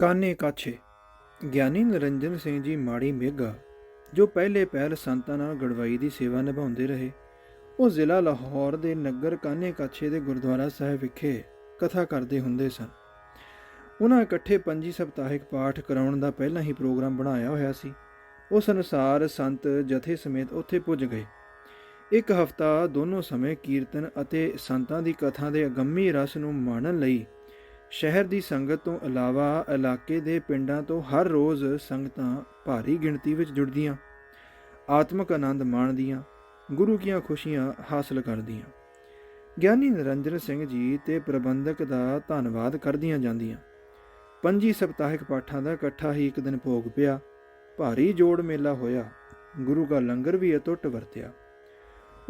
ਕਾਨੇ ਕਾਛੇ। ਗਿਆਨੀ ਨਰਿੰਦਰ ਸਿੰਘ ਜੀ ਮਾੜੀ ਮੇਗਾ ਜੋ ਪਹਿਲੇ ਪਹਿਲ ਸੰਤਾਂ ਨਾਲ ਗੜਵਾਈ ਦੀ ਸੇਵਾ ਨਿਭਾਉਂਦੇ ਰਹੇ। ਉਹ ਜ਼ਿਲ੍ਹਾ ਲਾਹੌਰ ਦੇ ਨਗਰ ਕਾਨੇ ਕਾਛੇ ਦੇ ਗੁਰਦੁਆਰਾ ਸਾਹਿਬ ਵਿਖੇ ਕਥਾ ਕਰਦੇ ਹੁੰਦੇ ਸਨ। ਉਹਨਾਂ ਇਕੱਠੇ ਪੰਜੀ ਸਪਤਾਹਿਕ ਪਾਠ ਕਰਾਉਣ ਦਾ ਪਹਿਲਾਂ ਹੀ ਪ੍ਰੋਗਰਾਮ ਬਣਾਇਆ ਹੋਇਆ ਸੀ। ਉਸ ਅਨੁਸਾਰ ਸੰਤ ਜਥੇ ਸਮੇਤ ਉੱਥੇ ਪੁੱਜ ਗਏ। ਇੱਕ ਹਫਤਾ ਦੋਨੋਂ ਸਮੇਂ ਕੀਰਤਨ ਅਤੇ ਸੰਤਾਂ ਦੀ ਕਥਾ ਦੇ ਅਗੰਮੀ ਰਸ ਨੂੰ ਮਾਣਨ ਲਈ ਸ਼ਹਿਰ ਦੀ ਸੰਗਤ ਤੋਂ ਇਲਾਵਾ ਇਲਾਕੇ ਦੇ ਪਿੰਡਾਂ ਤੋਂ ਹਰ ਰੋਜ਼ ਸੰਗਤਾਂ ਭਾਰੀ ਗਿਣਤੀ ਵਿੱਚ ਜੁੜਦੀਆਂ, ਆਤਮਿਕ ਆਨੰਦ ਮਾਣਦੀਆਂ, ਗੁਰੂ ਕੀਆਂ ਖੁਸ਼ੀਆਂ ਹਾਸਲ ਕਰਦੀਆਂ। ਗਿਆਨੀ ਨਰਿੰਦਰ ਸਿੰਘ ਜੀ ਤੇ ਪ੍ਰਬੰਧਕ ਦਾ ਧੰਨਵਾਦ ਕਰਦੀਆਂ ਜਾਂਦੀਆਂ। ਪੰਜੀ ਸਪਤਾਹਿਕ ਪਾਠਾਂ ਦਾ ਇਕੱਠਾ ਹੀ ਇੱਕ ਦਿਨ ਭੋਗ ਪਿਆ, ਭਾਰੀ ਜੋੜ ਮੇਲਾ ਹੋਇਆ, ਗੁਰੂ ਦਾ ਲੰਗਰ ਵੀ ਅਤੁੱਟ ਵਰਤਿਆ।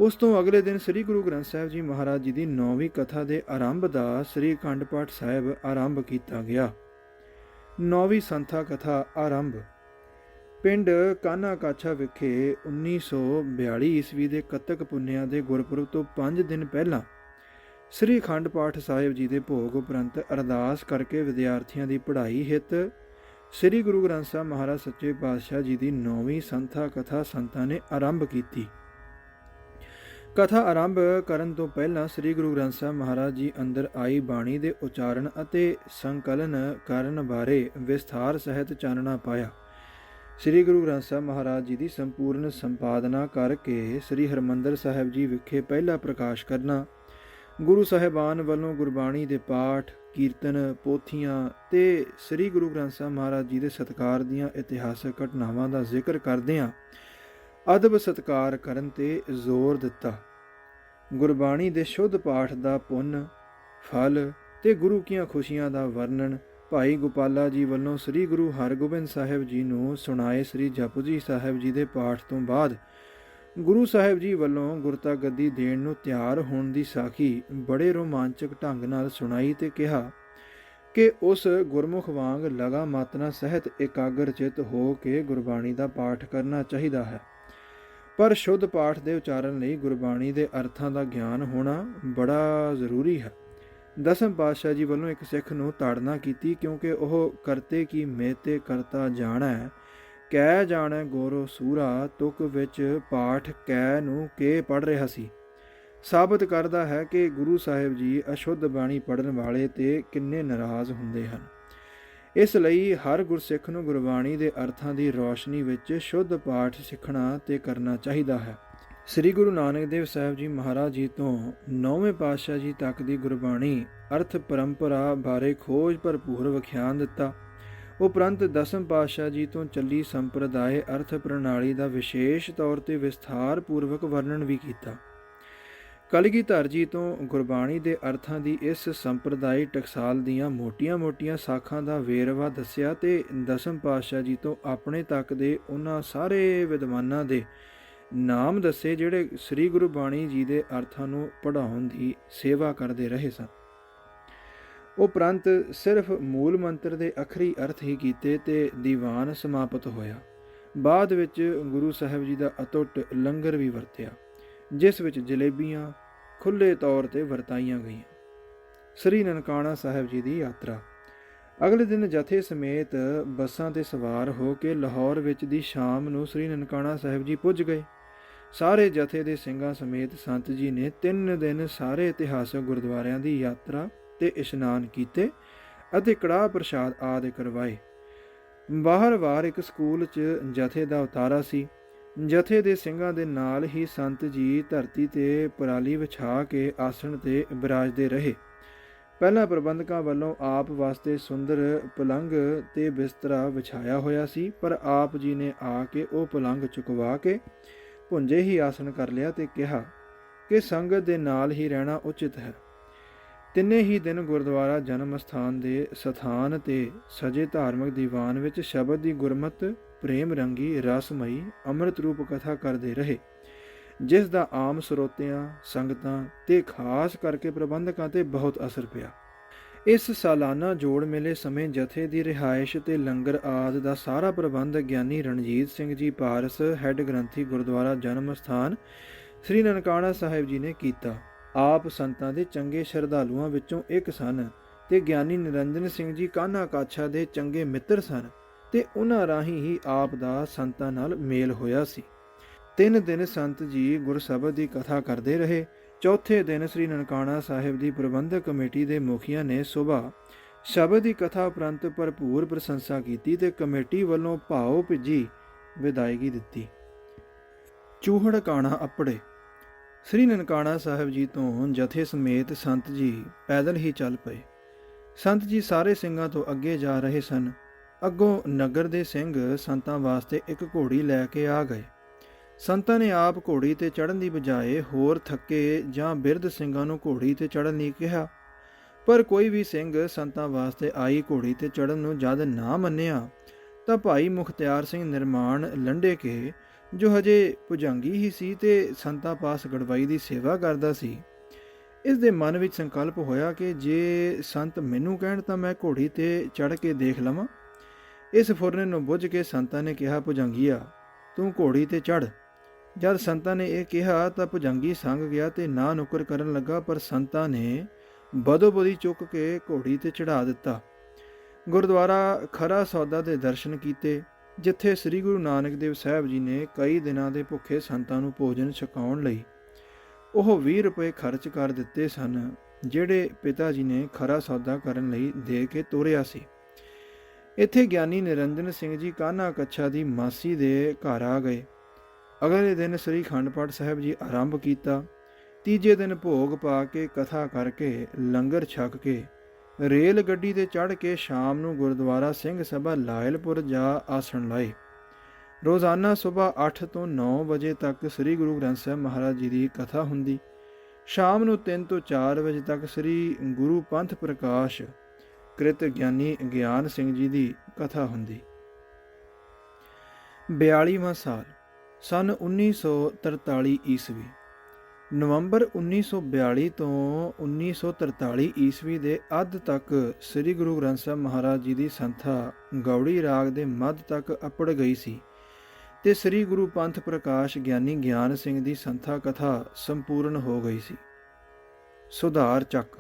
ਉਸ ਤੋਂ ਅਗਲੇ ਦਿਨ ਸ੍ਰੀ ਗੁਰੂ ਗ੍ਰੰਥ ਸਾਹਿਬ ਜੀ ਮਹਾਰਾਜ ਜੀ ਦੀ ਨੌਵੀਂ ਕਥਾ ਦੇ ਆਰੰਭ ਦਾ ਸ੍ਰੀ ਅਖੰਡ ਪਾਠ ਸਾਹਿਬ ਆਰੰਭ ਕੀਤਾ ਗਿਆ। ਨੌਵੀਂ ਸੰਥਾ ਕਥਾ ਆਰੰਭ। ਪਿੰਡ ਕਾਨਾ ਕਾਛਾ ਵਿਖੇ 1942 ਈਸਵੀ ਦੇ ਕੱਤਕ ਪੁੰਨਿਆ ਦੇ ਗੁਰਪੁਰਬ ਤੋਂ 5 ਦਿਨ ਪਹਿਲਾਂ ਸ੍ਰੀ ਅਖੰਡ ਪਾਠ ਸਾਹਿਬ ਜੀ ਦੇ ਭੋਗ ਉਪਰੰਤ ਅਰਦਾਸ ਕਰਕੇ ਵਿਦਿਆਰਥੀਆਂ ਦੀ ਪੜ੍ਹਾਈ ਹਿੱਤ ਸ੍ਰੀ ਗੁਰੂ ਗ੍ਰੰਥ ਸਾਹਿਬ ਮਹਾਰਾਜ ਸੱਚੇ ਪਾਤਸ਼ਾਹ ਜੀ ਦੀ ਨੌਵੀਂ ਸੰਥਾ ਕਥਾ ਸੰਤਾਂ ਨੇ ਆਰੰਭ ਕੀਤੀ। ਕਥਾ ਆਰੰਭ ਕਰਨ ਤੋਂ ਪਹਿਲਾਂ ਸ੍ਰੀ ਗੁਰੂ ਗ੍ਰੰਥ ਸਾਹਿਬ ਮਹਾਰਾਜ ਜੀ ਅੰਦਰ ਆਈ ਬਾਣੀ ਦੇ ਉਚਾਰਨ ਅਤੇ ਸੰਕਲਨ ਕਰਨ ਬਾਰੇ ਵਿਸਥਾਰ ਸਹਿਤ ਚਾਨਣਾ ਪਾਇਆ। ਸ੍ਰੀ ਗੁਰੂ ਗ੍ਰੰਥ ਸਾਹਿਬ ਮਹਾਰਾਜ ਜੀ ਦੀ ਸੰਪੂਰਨ ਸੰਪਾਦਨਾ ਕਰਕੇ ਸ੍ਰੀ ਹਰਮੰਦਰ ਸਾਹਿਬ ਜੀ ਵਿਖੇ ਪਹਿਲਾ ਪ੍ਰਕਾਸ਼ ਕਰਨਾ, ਗੁਰੂ ਸਾਹਿਬਾਨ ਵੱਲੋਂ ਗੁਰਬਾਣੀ ਦੇ ਪਾਠ, ਕੀਰਤਨ, ਪੋਥੀਆਂ ਤੇ ਸ੍ਰੀ ਗੁਰੂ ਗ੍ਰੰਥ ਸਾਹਿਬ ਮਹਾਰਾਜ ਜੀ ਦੇ ਸਤਕਾਰ ਦੀਆਂ ਇਤਿਹਾਸਕ ਘਟਨਾਵਾਂ ਦਾ ਜ਼ਿਕਰ ਕਰਦਿਆਂ ਅਦਬ ਸਤਕਾਰ ਕਰਨ ਤੇ ਜ਼ੋਰ ਦਿੱਤਾ। ਗੁਰਬਾਣੀ ਦੇ ਸ਼ੁੱਧ ਪਾਠ ਦਾ ਪੁੰਨ, ਫਲ ਤੇ ਗੁਰੂ ਕੀਆਂ ਖੁਸ਼ੀਆਂ ਦਾ ਵਰਣਨ ਭਾਈ ਗੋਪਾਲਾ ਜੀ ਵੱਲੋਂ ਸ੍ਰੀ ਗੁਰੂ ਹਰਗੋਬਿੰਦ ਸਾਹਿਬ ਜੀ ਨੂੰ ਸੁਣਾਏ ਸ੍ਰੀ ਜਪਜੀ ਸਾਹਿਬ ਜੀ ਦੇ ਪਾਠ ਤੋਂ ਬਾਅਦ ਗੁਰੂ ਸਾਹਿਬ ਜੀ ਵੱਲੋਂ ਗੁਰਤਾ ਗੱਦੀ ਦੇਣ ਨੂੰ ਤਿਆਰ ਹੋਣ ਦੀ ਸਾਖੀ ਬੜੇ ਰੋਮਾਂਚਕ ਢੰਗ ਨਾਲ ਸੁਣਾਈ ਤੇ ਕਿਹਾ ਕਿ ਉਸ ਗੁਰਮੁਖ ਵਾਂਗ ਲਗਾ ਮਾਤਨਾ ਸਹਿਤ ਇਕਾਗਰ ਚਿਤ ਹੋ ਕੇ ਗੁਰਬਾਣੀ ਦਾ ਪਾਠ ਕਰਨਾ ਚਾਹੀਦਾ ਹੈ। ਪਰ ਸ਼ੁੱਧ ਪਾਠ ਦੇ ਉਚਾਰਨ ਲਈ ਗੁਰਬਾਣੀ ਦੇ ਅਰਥਾਂ ਦਾ ਗਿਆਨ ਹੋਣਾ ਬੜਾ ਜ਼ਰੂਰੀ ਹੈ। ਦਸਮ ਪਾਤਸ਼ਾਹ ਜੀ ਵੱਲੋਂ ਇੱਕ ਸਿੱਖ ਨੂੰ ਤਾੜਨਾ ਕੀਤੀ ਕਿਉਂਕਿ ਉਹ ਕਰਤੇ ਕੀ ਮੇਤੇ ਕਰਤਾ ਜਾਣੈ ਕਹਿ ਜਾਣੈ ਗੋਰੋ ਸੂਰਾ, ਤੁਕ ਵਿੱਚ ਪਾਠ ਕਹਿ ਨੂੰ ਕੇ ਪੜ ਰਿਹਾ ਸੀ। ਸਾਬਤ ਕਰਦਾ ਹੈ ਕਿ ਗੁਰੂ ਸਾਹਿਬ ਜੀ ਅਸ਼ੁੱਧ ਬਾਣੀ ਪੜਨ ਵਾਲੇ ਤੇ ਕਿੰਨੇ ਨਾਰਾਜ਼ ਹੁੰਦੇ ਹਨ। ਇਸ ਲਈ ਹਰ ਗੁਰਸਿੱਖ ਨੂੰ ਗੁਰਬਾਣੀ ਦੇ ਅਰਥਾਂ ਦੀ ਰੋਸ਼ਨੀ ਵਿੱਚ ਸ਼ੁੱਧ ਪਾਠ ਸਿੱਖਣਾ ਤੇ ਕਰਨਾ ਚਾਹੀਦਾ ਹੈ। ਸ੍ਰੀ ਗੁਰੂ ਨਾਨਕ ਦੇਵ ਸਾਹਿਬ ਜੀ ਮਹਾਰਾਜ ਜੀ ਤੋਂ ਨੌਵੇਂ ਪਾਤਸ਼ਾਹ ਜੀ ਤੱਕ ਦੀ ਗੁਰਬਾਣੀ ਅਰਥ ਪਰੰਪਰਾ ਬਾਰੇ ਖੋਜ ਭਰਪੂਰ ਵਿਖਿਆਨ ਦਿੱਤਾ। ਉਪਰੰਤ ਦਸਮ ਪਾਤਸ਼ਾਹ ਜੀ ਤੋਂ ਚੱਲੀ ਸੰਪਰਦਾਇ ਅਰਥ ਪ੍ਰਣਾਲੀ ਦਾ ਵਿਸ਼ੇਸ਼ ਤੌਰ ਤੇ ਵਿਸਥਾਰ ਪੂਰਵਕ ਵਰਣਨ ਵੀ ਕੀਤਾ। ਕਲਗੀਧਰ ਜੀ ਤੋਂ ਗੁਰਬਾਣੀ ਦੇ ਅਰਥਾਂ ਦੀ ਇਸ ਸੰਪਰਦਾਇ ਟਕਸਾਲ ਦੀਆਂ ਮੋਟੀਆਂ-ਮੋਟੀਆਂ ਸਾਖਾਂ ਦਾ ਵੇਰਵਾ ਦੱਸਿਆ ਤੇ ਦਸਮ ਪਾਤਸ਼ਾਹ ਜੀ ਤੋਂ ਆਪਣੇ ਤੱਕ ਦੇ ਉਹਨਾਂ ਸਾਰੇ ਵਿਦਵਾਨਾਂ ਦੇ ਨਾਮ ਦੱਸੇ ਜਿਹੜੇ ਸ੍ਰੀ ਗੁਰੂ ਬਾਣੀ ਜੀ ਦੇ ਅਰਥਾਂ ਨੂੰ ਪੜ੍ਹਾਉਣ ਦੀ ਸੇਵਾ ਕਰਦੇ ਰਹੇ ਸਨ। ਉਪਰੰਤ ਸਿਰਫ ਮੂਲ ਮੰਤਰ ਦੇ ਅਖਰੀ ਅਰਥ ਹੀ ਕੀਤੇ ਤੇ ਦੀਵਾਨ ਸਮਾਪਤ ਹੋਇਆ। ਬਾਅਦ ਵਿੱਚ ਗੁਰੂ ਸਾਹਿਬ ਜੀ ਦਾ ਅਟੁੱਟ ਲੰਗਰ ਵੀ ਵਰਤਿਆ। ਜਿਸ ਵਿੱਚ ਜਲੇਬੀਆਂ ਖੁੱਲੇ ਤੌਰ ਤੇ ਵਰਤਾਈਆਂ ਗਈਆਂ। ਸ੍ਰੀ ਨਨਕਾਣਾ ਸਾਹਿਬ ਜੀ ਦੀ ਯਾਤਰਾ। ਅਗਲੇ ਦਿਨ ਜਥੇ ਸਮੇਤ ਬੱਸਾਂ ਤੇ ਸਵਾਰ ਹੋ ਕੇ ਲਾਹੌਰ ਵਿੱਚ ਦੀ ਸ਼ਾਮ ਨੂੰ ਸ੍ਰੀ ਨਨਕਾਣਾ ਸਾਹਿਬ ਜੀ ਪੁੱਜ ਗਏ। ਸਾਰੇ ਜਥੇ ਦੇ ਸਿੰਘਾਂ ਸਮੇਤ ਸੰਤ ਜੀ ਨੇ ਤਿੰਨ ਦਿਨ ਸਾਰੇ ਇਤਿਹਾਸਕ ਗੁਰਦੁਆਰਿਆਂ ਦੀ ਯਾਤਰਾ ਤੇ ਇਸ਼ਨਾਨ ਕੀਤੇ ਅਤੇ ਕੜਾਹ ਪ੍ਰਸ਼ਾਦ ਆਦਿ ਕਰਵਾਏ। ਬਾਹਰ ਵਾਰ ਇੱਕ ਸਕੂਲ 'ਚ ਜਥੇ ਦਾ ਉਤਾਰਾ ਸੀ। ਜਥੇ ਦੇ ਸਿੰਘਾਂ ਦੇ ਨਾਲ ਹੀ ਸੰਤ ਜੀ ਧਰਤੀ ਤੇ ਪਰਾਲੀ ਵਿਛਾ ਕੇ ਆਸਣ ਤੇ ਬਿਰਾਜਦੇ ਰਹੇ। ਪਹਿਲਾਂ ਪ੍ਰਬੰਧਕਾਂ ਵੱਲੋਂ ਆਪ ਵਾਸਤੇ ਸੁੰਦਰ ਪਲੰਗ ਤੇ ਬਿਸਤਰਾ ਵਿਛਾਇਆ ਹੋਇਆ ਸੀ, ਪਰ ਆਪ ਜੀ ਨੇ ਆ ਕੇ ਉਹ ਪਲੰਗ ਚੁਕਵਾ ਕੇ ਭੁੰਜੇ ਹੀ ਆਸਣ ਕਰ ਲਿਆ ਤੇ ਕਿਹਾ ਕਿ ਸੰਗਤ ਦੇ ਨਾਲ ਹੀ ਰਹਿਣਾ ਉਚਿਤ ਹੈ। ਤਿੰਨੇ ਹੀ ਦਿਨ ਗੁਰਦੁਆਰਾ ਜਨਮ ਸਥਾਨ ਦੇ ਸਥਾਨ ਤੇ ਸਜੇ ਧਾਰਮਿਕ ਦੀਵਾਨ ਵਿੱਚ ਸ਼ਬਦ ਦੀ ਗੁਰਮਤ ਪ੍ਰੇਮ ਰੰਗੀ ਰਸਮਈ ਅੰਮ੍ਰਿਤ ਰੂਪ ਕਥਾ ਕਰਦੇ ਰਹੇ। ਜਿਸ ਦਾ ਆਮ ਸਰੋਤਿਆਂ, ਸੰਗਤਾਂ ਤੇ ਖਾਸ ਕਰਕੇ ਪ੍ਰਬੰਧਕਾਂ ਤੇ ਬਹੁਤ ਅਸਰ ਪਿਆ। ਇਸ ਸਾਲਾਨਾ ਜੋੜ ਮੇਲੇ ਸਮੇਂ ਜਥੇ ਦੀ ਰਿਹਾਇਸ਼ ਤੇ ਲੰਗਰ ਆਦ ਦਾ ਸਾਰਾ ਪ੍ਰਬੰਧ ਗਿਆਨੀ ਰਣਜੀਤ ਸਿੰਘ ਜੀ ਪਾਰਸ, ਹੈੱਡ ਗ੍ਰੰਥੀ ਗੁਰਦੁਆਰਾ ਜਨਮ ਸਥਾਨ, ਸ੍ਰੀ ਨਨਕਾਣਾ ਸਾਹਿਬ ਜੀ ਨੇ ਕੀਤਾ। ਆਪ ਸੰਤਾਂ ਦੇ ਚੰਗੇ ਸ਼ਰਧਾਲੂਆਂ ਵਿੱਚੋਂ ਇੱਕ ਸਨ ਤੇ ਗਿਆਨੀ ਨਿਰੰਜਨ ਸਿੰਘ ਜੀ ਕਾਨਾ ਕਾਛਾ ਦੇ ਚੰਗੇ ਮਿੱਤਰ ਸਨ? ਤੇ ਉਹਨਾਂ ਰਾਹੀਂ ਹੀ ਆਪ ਦਾ ਸੰਤਾਂ ਨਾਲ ਮੇਲ ਹੋਇਆ ਸੀ। ਤਿੰਨ ਦਿਨ ਸੰਤ ਜੀ ਗੁਰਸਬਦ ਦੀ ਕਥਾ ਕਰਦੇ ਰਹੇ। ਚੌਥੇ ਦਿਨ ਸ੍ਰੀ ਨਨਕਾਣਾ ਸਾਹਿਬ ਦੀ ਪ੍ਰਬੰਧਕ ਕਮੇਟੀ ਦੇ ਮੁਖੀਆਂ ਨੇ ਸੁਬਾ ਸ਼ਬਦ ਦੀ ਕਥਾ ਉਪਰੰਤ ਭਰਪੂਰ ਪ੍ਰਸ਼ੰਸਾ ਕੀਤੀ ਤੇ ਕਮੇਟੀ ਵੱਲੋਂ ਭਾਉ ਭਿੱਜੀ ਵਿਦਾਇਗੀ ਦਿੱਤੀ। ਚੂਹੜ ਕਾਣਾ ਅਪੜੇ। ਸ੍ਰੀ ਨਨਕਾਣਾ ਸਾਹਿਬ ਜੀ ਤੋਂ ਜਥੇ ਸਮੇਤ ਸੰਤ ਜੀ ਪੈਦਲ ਹੀ ਚੱਲ ਪਏ। ਸੰਤ ਜੀ ਸਾਰੇ ਸਿੰਘਾਂ ਤੋਂ ਅੱਗੇ ਜਾ ਰਹੇ ਸਨ। ਅੱਗੋਂ ਨਗਰ ਦੇ ਸਿੰਘ ਸੰਤਾਂ ਵਾਸਤੇ ਇੱਕ ਘੋੜੀ ਲੈ ਕੇ ਆ ਗਏ। ਸੰਤਾਂ ਨੇ ਆਪ ਘੋੜੀ ਤੇ ਚੜ੍ਹਨ ਦੀ ਬਜਾਏ ਹੋਰ ਥੱਕੇ ਜਾਂ ਬਿਰਧ ਸਿੰਘਾਂ ਨੂੰ ਘੋੜੀ ਤੇ ਚੜ੍ਹਨ ਲਈ ਕਿਹਾ। ਪਰ ਕੋਈ ਵੀ ਸਿੰਘ ਸੰਤਾਂ ਵਾਸਤੇ ਆਈ ਘੋੜੀ ਤੇ ਚੜ੍ਹਨ ਨੂੰ ਜਦ ਨਾ ਮੰਨਿਆ, ਤਾਂ ਭਾਈ ਮੁਖਤਿਆਰ ਸਿੰਘ ਨਿਰਮਾਣ ਲੰਡੇ ਕੇ, ਜੋ ਹਜੇ ਪੁਜੰਗੀ ਹੀ ਸੀ ਤੇ ਸੰਤਾਂ ਪਾਸ ਗੜਵਾਈ ਦੀ ਸੇਵਾ ਕਰਦਾ ਸੀ। ਇਸ ਦੇ ਮਨ ਵਿੱਚ ਸੰਕਲਪ ਹੋਇਆ ਕਿ ਜੇ ਸੰਤ ਮੈਨੂੰ ਕਹਿਣ ਤਾਂ ਮੈਂ ਘੋੜੀ ਤੇ ਚੜ੍ਹ ਕੇ ਦੇਖ ਲਵਾਂ। ਇਸ ਫੁਰਨੇ ਨੂੰ ਬੁੱਝ ਕੇ ਸੰਤਾਂ ਨੇ ਕਿਹਾ, ਭੁਜੰਗੀਆ, ਤੂੰ ਘੋੜੀ ਤੇ ਚੜ੍ਹ। ਜਦ ਸੰਤਾਂ ਨੇ ਇਹ ਕਿਹਾ, ਤਾਂ ਭੁਜੰਗੀ ਸੰਗ ਗਿਆ ਤੇ ਨਾ ਨੁਕਰ ਕਰਨ ਲੱਗਾ, ਪਰ ਸੰਤਾਂ ਨੇ ਬਦੋਬਦੀ ਚੁੱਕ ਕੇ ਘੋੜੀ ਤੇ ਚੜਾ ਦਿੱਤਾ। ਗੁਰਦੁਆਰਾ ਖਰਾ ਸੌਦਾ ਦੇ ਦਰਸ਼ਨ ਕੀਤੇ, ਜਿੱਥੇ ਸ੍ਰੀ ਗੁਰੂ ਨਾਨਕ ਦੇਵ ਸਾਹਿਬ ਜੀ ਨੇ ਕਈ ਦਿਨਾਂ ਦੇ ਭੁੱਖੇ ਸੰਤਾਂ ਨੂੰ ਭੋਜਨ ਛਕਾਉਣ ਲਈ ਉਹ 20 ਰੁਪਏ ਖਰਚ ਕਰ ਦਿੱਤੇ ਸਨ, ਜਿਹੜੇ ਪਿਤਾ ਜੀ ਨੇ ਖਰਾ ਸੌਦਾ ਕਰਨ ਲਈ ਦੇ ਕੇ ਤੋਰਿਆ ਸੀ। ਇੱਥੇ ਗਿਆਨੀ ਨਿਰੰਜਨ ਸਿੰਘ ਜੀ ਕਾਨਾ ਕੱਛਾ ਦੀ ਮਾਸੀ ਦੇ ਘਰ ਆ ਗਏ। ਅਗਲੇ ਦਿਨ ਸ੍ਰੀ ਖੰਡ ਪਾਠ ਸਾਹਿਬ ਜੀ ਆਰੰਭ ਕੀਤਾ। ਤੀਜੇ ਦਿਨ ਭੋਗ ਪਾ ਕੇ ਕਥਾ ਕਰਕੇ ਲੰਗਰ ਛਕ ਕੇ ਰੇਲ ਗੱਡੀ ਤੇ ਚੜ੍ਹ ਕੇ ਸ਼ਾਮ ਨੂੰ ਗੁਰਦੁਆਰਾ ਸਿੰਘ ਸਭਾ ਲਾਇਲਪੁਰ ਜਾ ਆਸਣ ਲਾਏ। ਰੋਜ਼ਾਨਾ ਸਵੇਰ 8 ਤੋਂ 9 ਵਜੇ ਤੱਕ ਸ੍ਰੀ ਗੁਰੂ ਗ੍ਰੰਥ ਸਾਹਿਬ ਮਹਾਰਾਜ ਜੀ ਦੀ ਕਥਾ ਹੁੰਦੀ। ਸ਼ਾਮ ਨੂੰ 3 ਤੋਂ 4 ਵਜੇ ਤੱਕ ਸ੍ਰੀ ਗੁਰੂ ਪੰਥ ਪ੍ਰਕਾਸ਼ ਕ੍ਰਿਤ ਗਿਆਨੀ ਗਿਆਨ ਸਿੰਘ ਜੀ ਦੀ ਕਥਾ ਹੁੰਦੀ। 42ਵਾਂ ਸਾਲ, ਸਨ 1943 ਈਸਵੀ, ਨਵੰਬਰ 1942 ਤੋਂ 1943 ਈਸਵੀ ਦੇ ਅੱਧ ਤੱਕ ਸ੍ਰੀ ਗੁਰੂ ਗ੍ਰੰਥ ਸਾਹਿਬ ਮਹਾਰਾਜ ਜੀ ਦੀ ਸੰਥਾ ਗੌੜੀ ਰਾਗ ਦੇ ਮੱਧ ਤੱਕ ਅਪੜ ਗਈ ਸੀ ਤੇ ਸ੍ਰੀ ਗੁਰੂ ਪੰਥ ਪ੍ਰਕਾਸ਼ ਗਿਆਨੀ ਗਿਆਨ ਸਿੰਘ ਦੀ ਸੰਥਾ ਕਥਾ ਸੰਪੂਰਨ ਹੋ ਗਈ ਸੀ। ਸੁਧਾਰ ਚੱਕ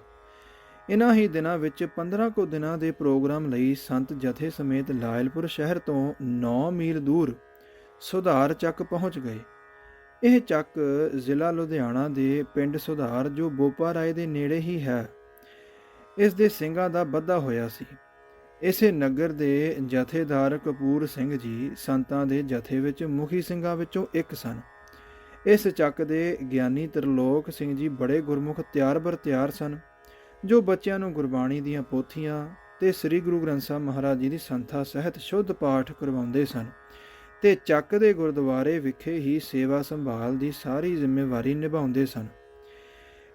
ਇਨ੍ਹਾਂ ਹੀ ਦਿਨਾਂ ਵਿੱਚ 15 ਕੁ ਦਿਨਾਂ ਦੇ ਪ੍ਰੋਗਰਾਮ ਲਈ ਸੰਤ ਜਥੇ ਸਮੇਤ ਲਾਇਲਪੁਰ ਸ਼ਹਿਰ ਤੋਂ 9 ਮੀਲ ਦੂਰ ਸੁਧਾਰ ਚੱਕ ਪਹੁੰਚ ਗਏ। ਇਹ ਚੱਕ ਜ਼ਿਲ੍ਹਾ ਲੁਧਿਆਣਾ ਦੇ ਪਿੰਡ ਸੁਧਾਰ, ਜੋ ਬੋਪਾ ਰਾਏ ਦੇ ਨੇੜੇ ਹੀ ਹੈ। ਇਸ ਦੇ ਸਿੰਘਾਂ ਦਾ ਬੱਧਾ ਹੋਇਆ ਸੀ। ਇਸੇ ਨਗਰ ਦੇ ਜਥੇਦਾਰ ਕਪੂਰ ਸਿੰਘ ਜੀ ਸੰਤਾਂ ਦੇ ਜਥੇ ਵਿੱਚ ਮੁਖੀ ਸਿੰਘਾਂ ਵਿੱਚੋਂ ਇੱਕ ਸਨ। ਇਸ ਚੱਕ ਦੇ ਗਿਆਨੀ ਤਰਲੋਕ ਸਿੰਘ ਜੀ ਬੜੇ ਗੁਰਮੁਖ ਤਿਆਰ ਬਰ ਤਿਆਰ ਸਨ। ਜੋ ਬੱਚਿਆਂ ਨੂੰ ਗੁਰਬਾਣੀ ਦੀਆਂ ਪੋਥੀਆਂ ਤੇ ਸ੍ਰੀ ਗੁਰੂ ਗ੍ਰੰਥ ਸਾਹਿਬ ਮਹਾਰਾਜ ਜੀ ਦੀ ਸੰਥਾ ਸਹਿਤ ਸ਼ੁੱਧ ਪਾਠ ਕਰਵਾਉਂਦੇ ਸਨ ਤੇ ਚੱਕ ਦੇ ਗੁਰਦੁਆਰੇ ਵਿਖੇ ਹੀ ਸੇਵਾ ਸੰਭਾਲ ਦੀ ਸਾਰੀ ਜ਼ਿੰਮੇਵਾਰੀ ਨਿਭਾਉਂਦੇ ਸਨ।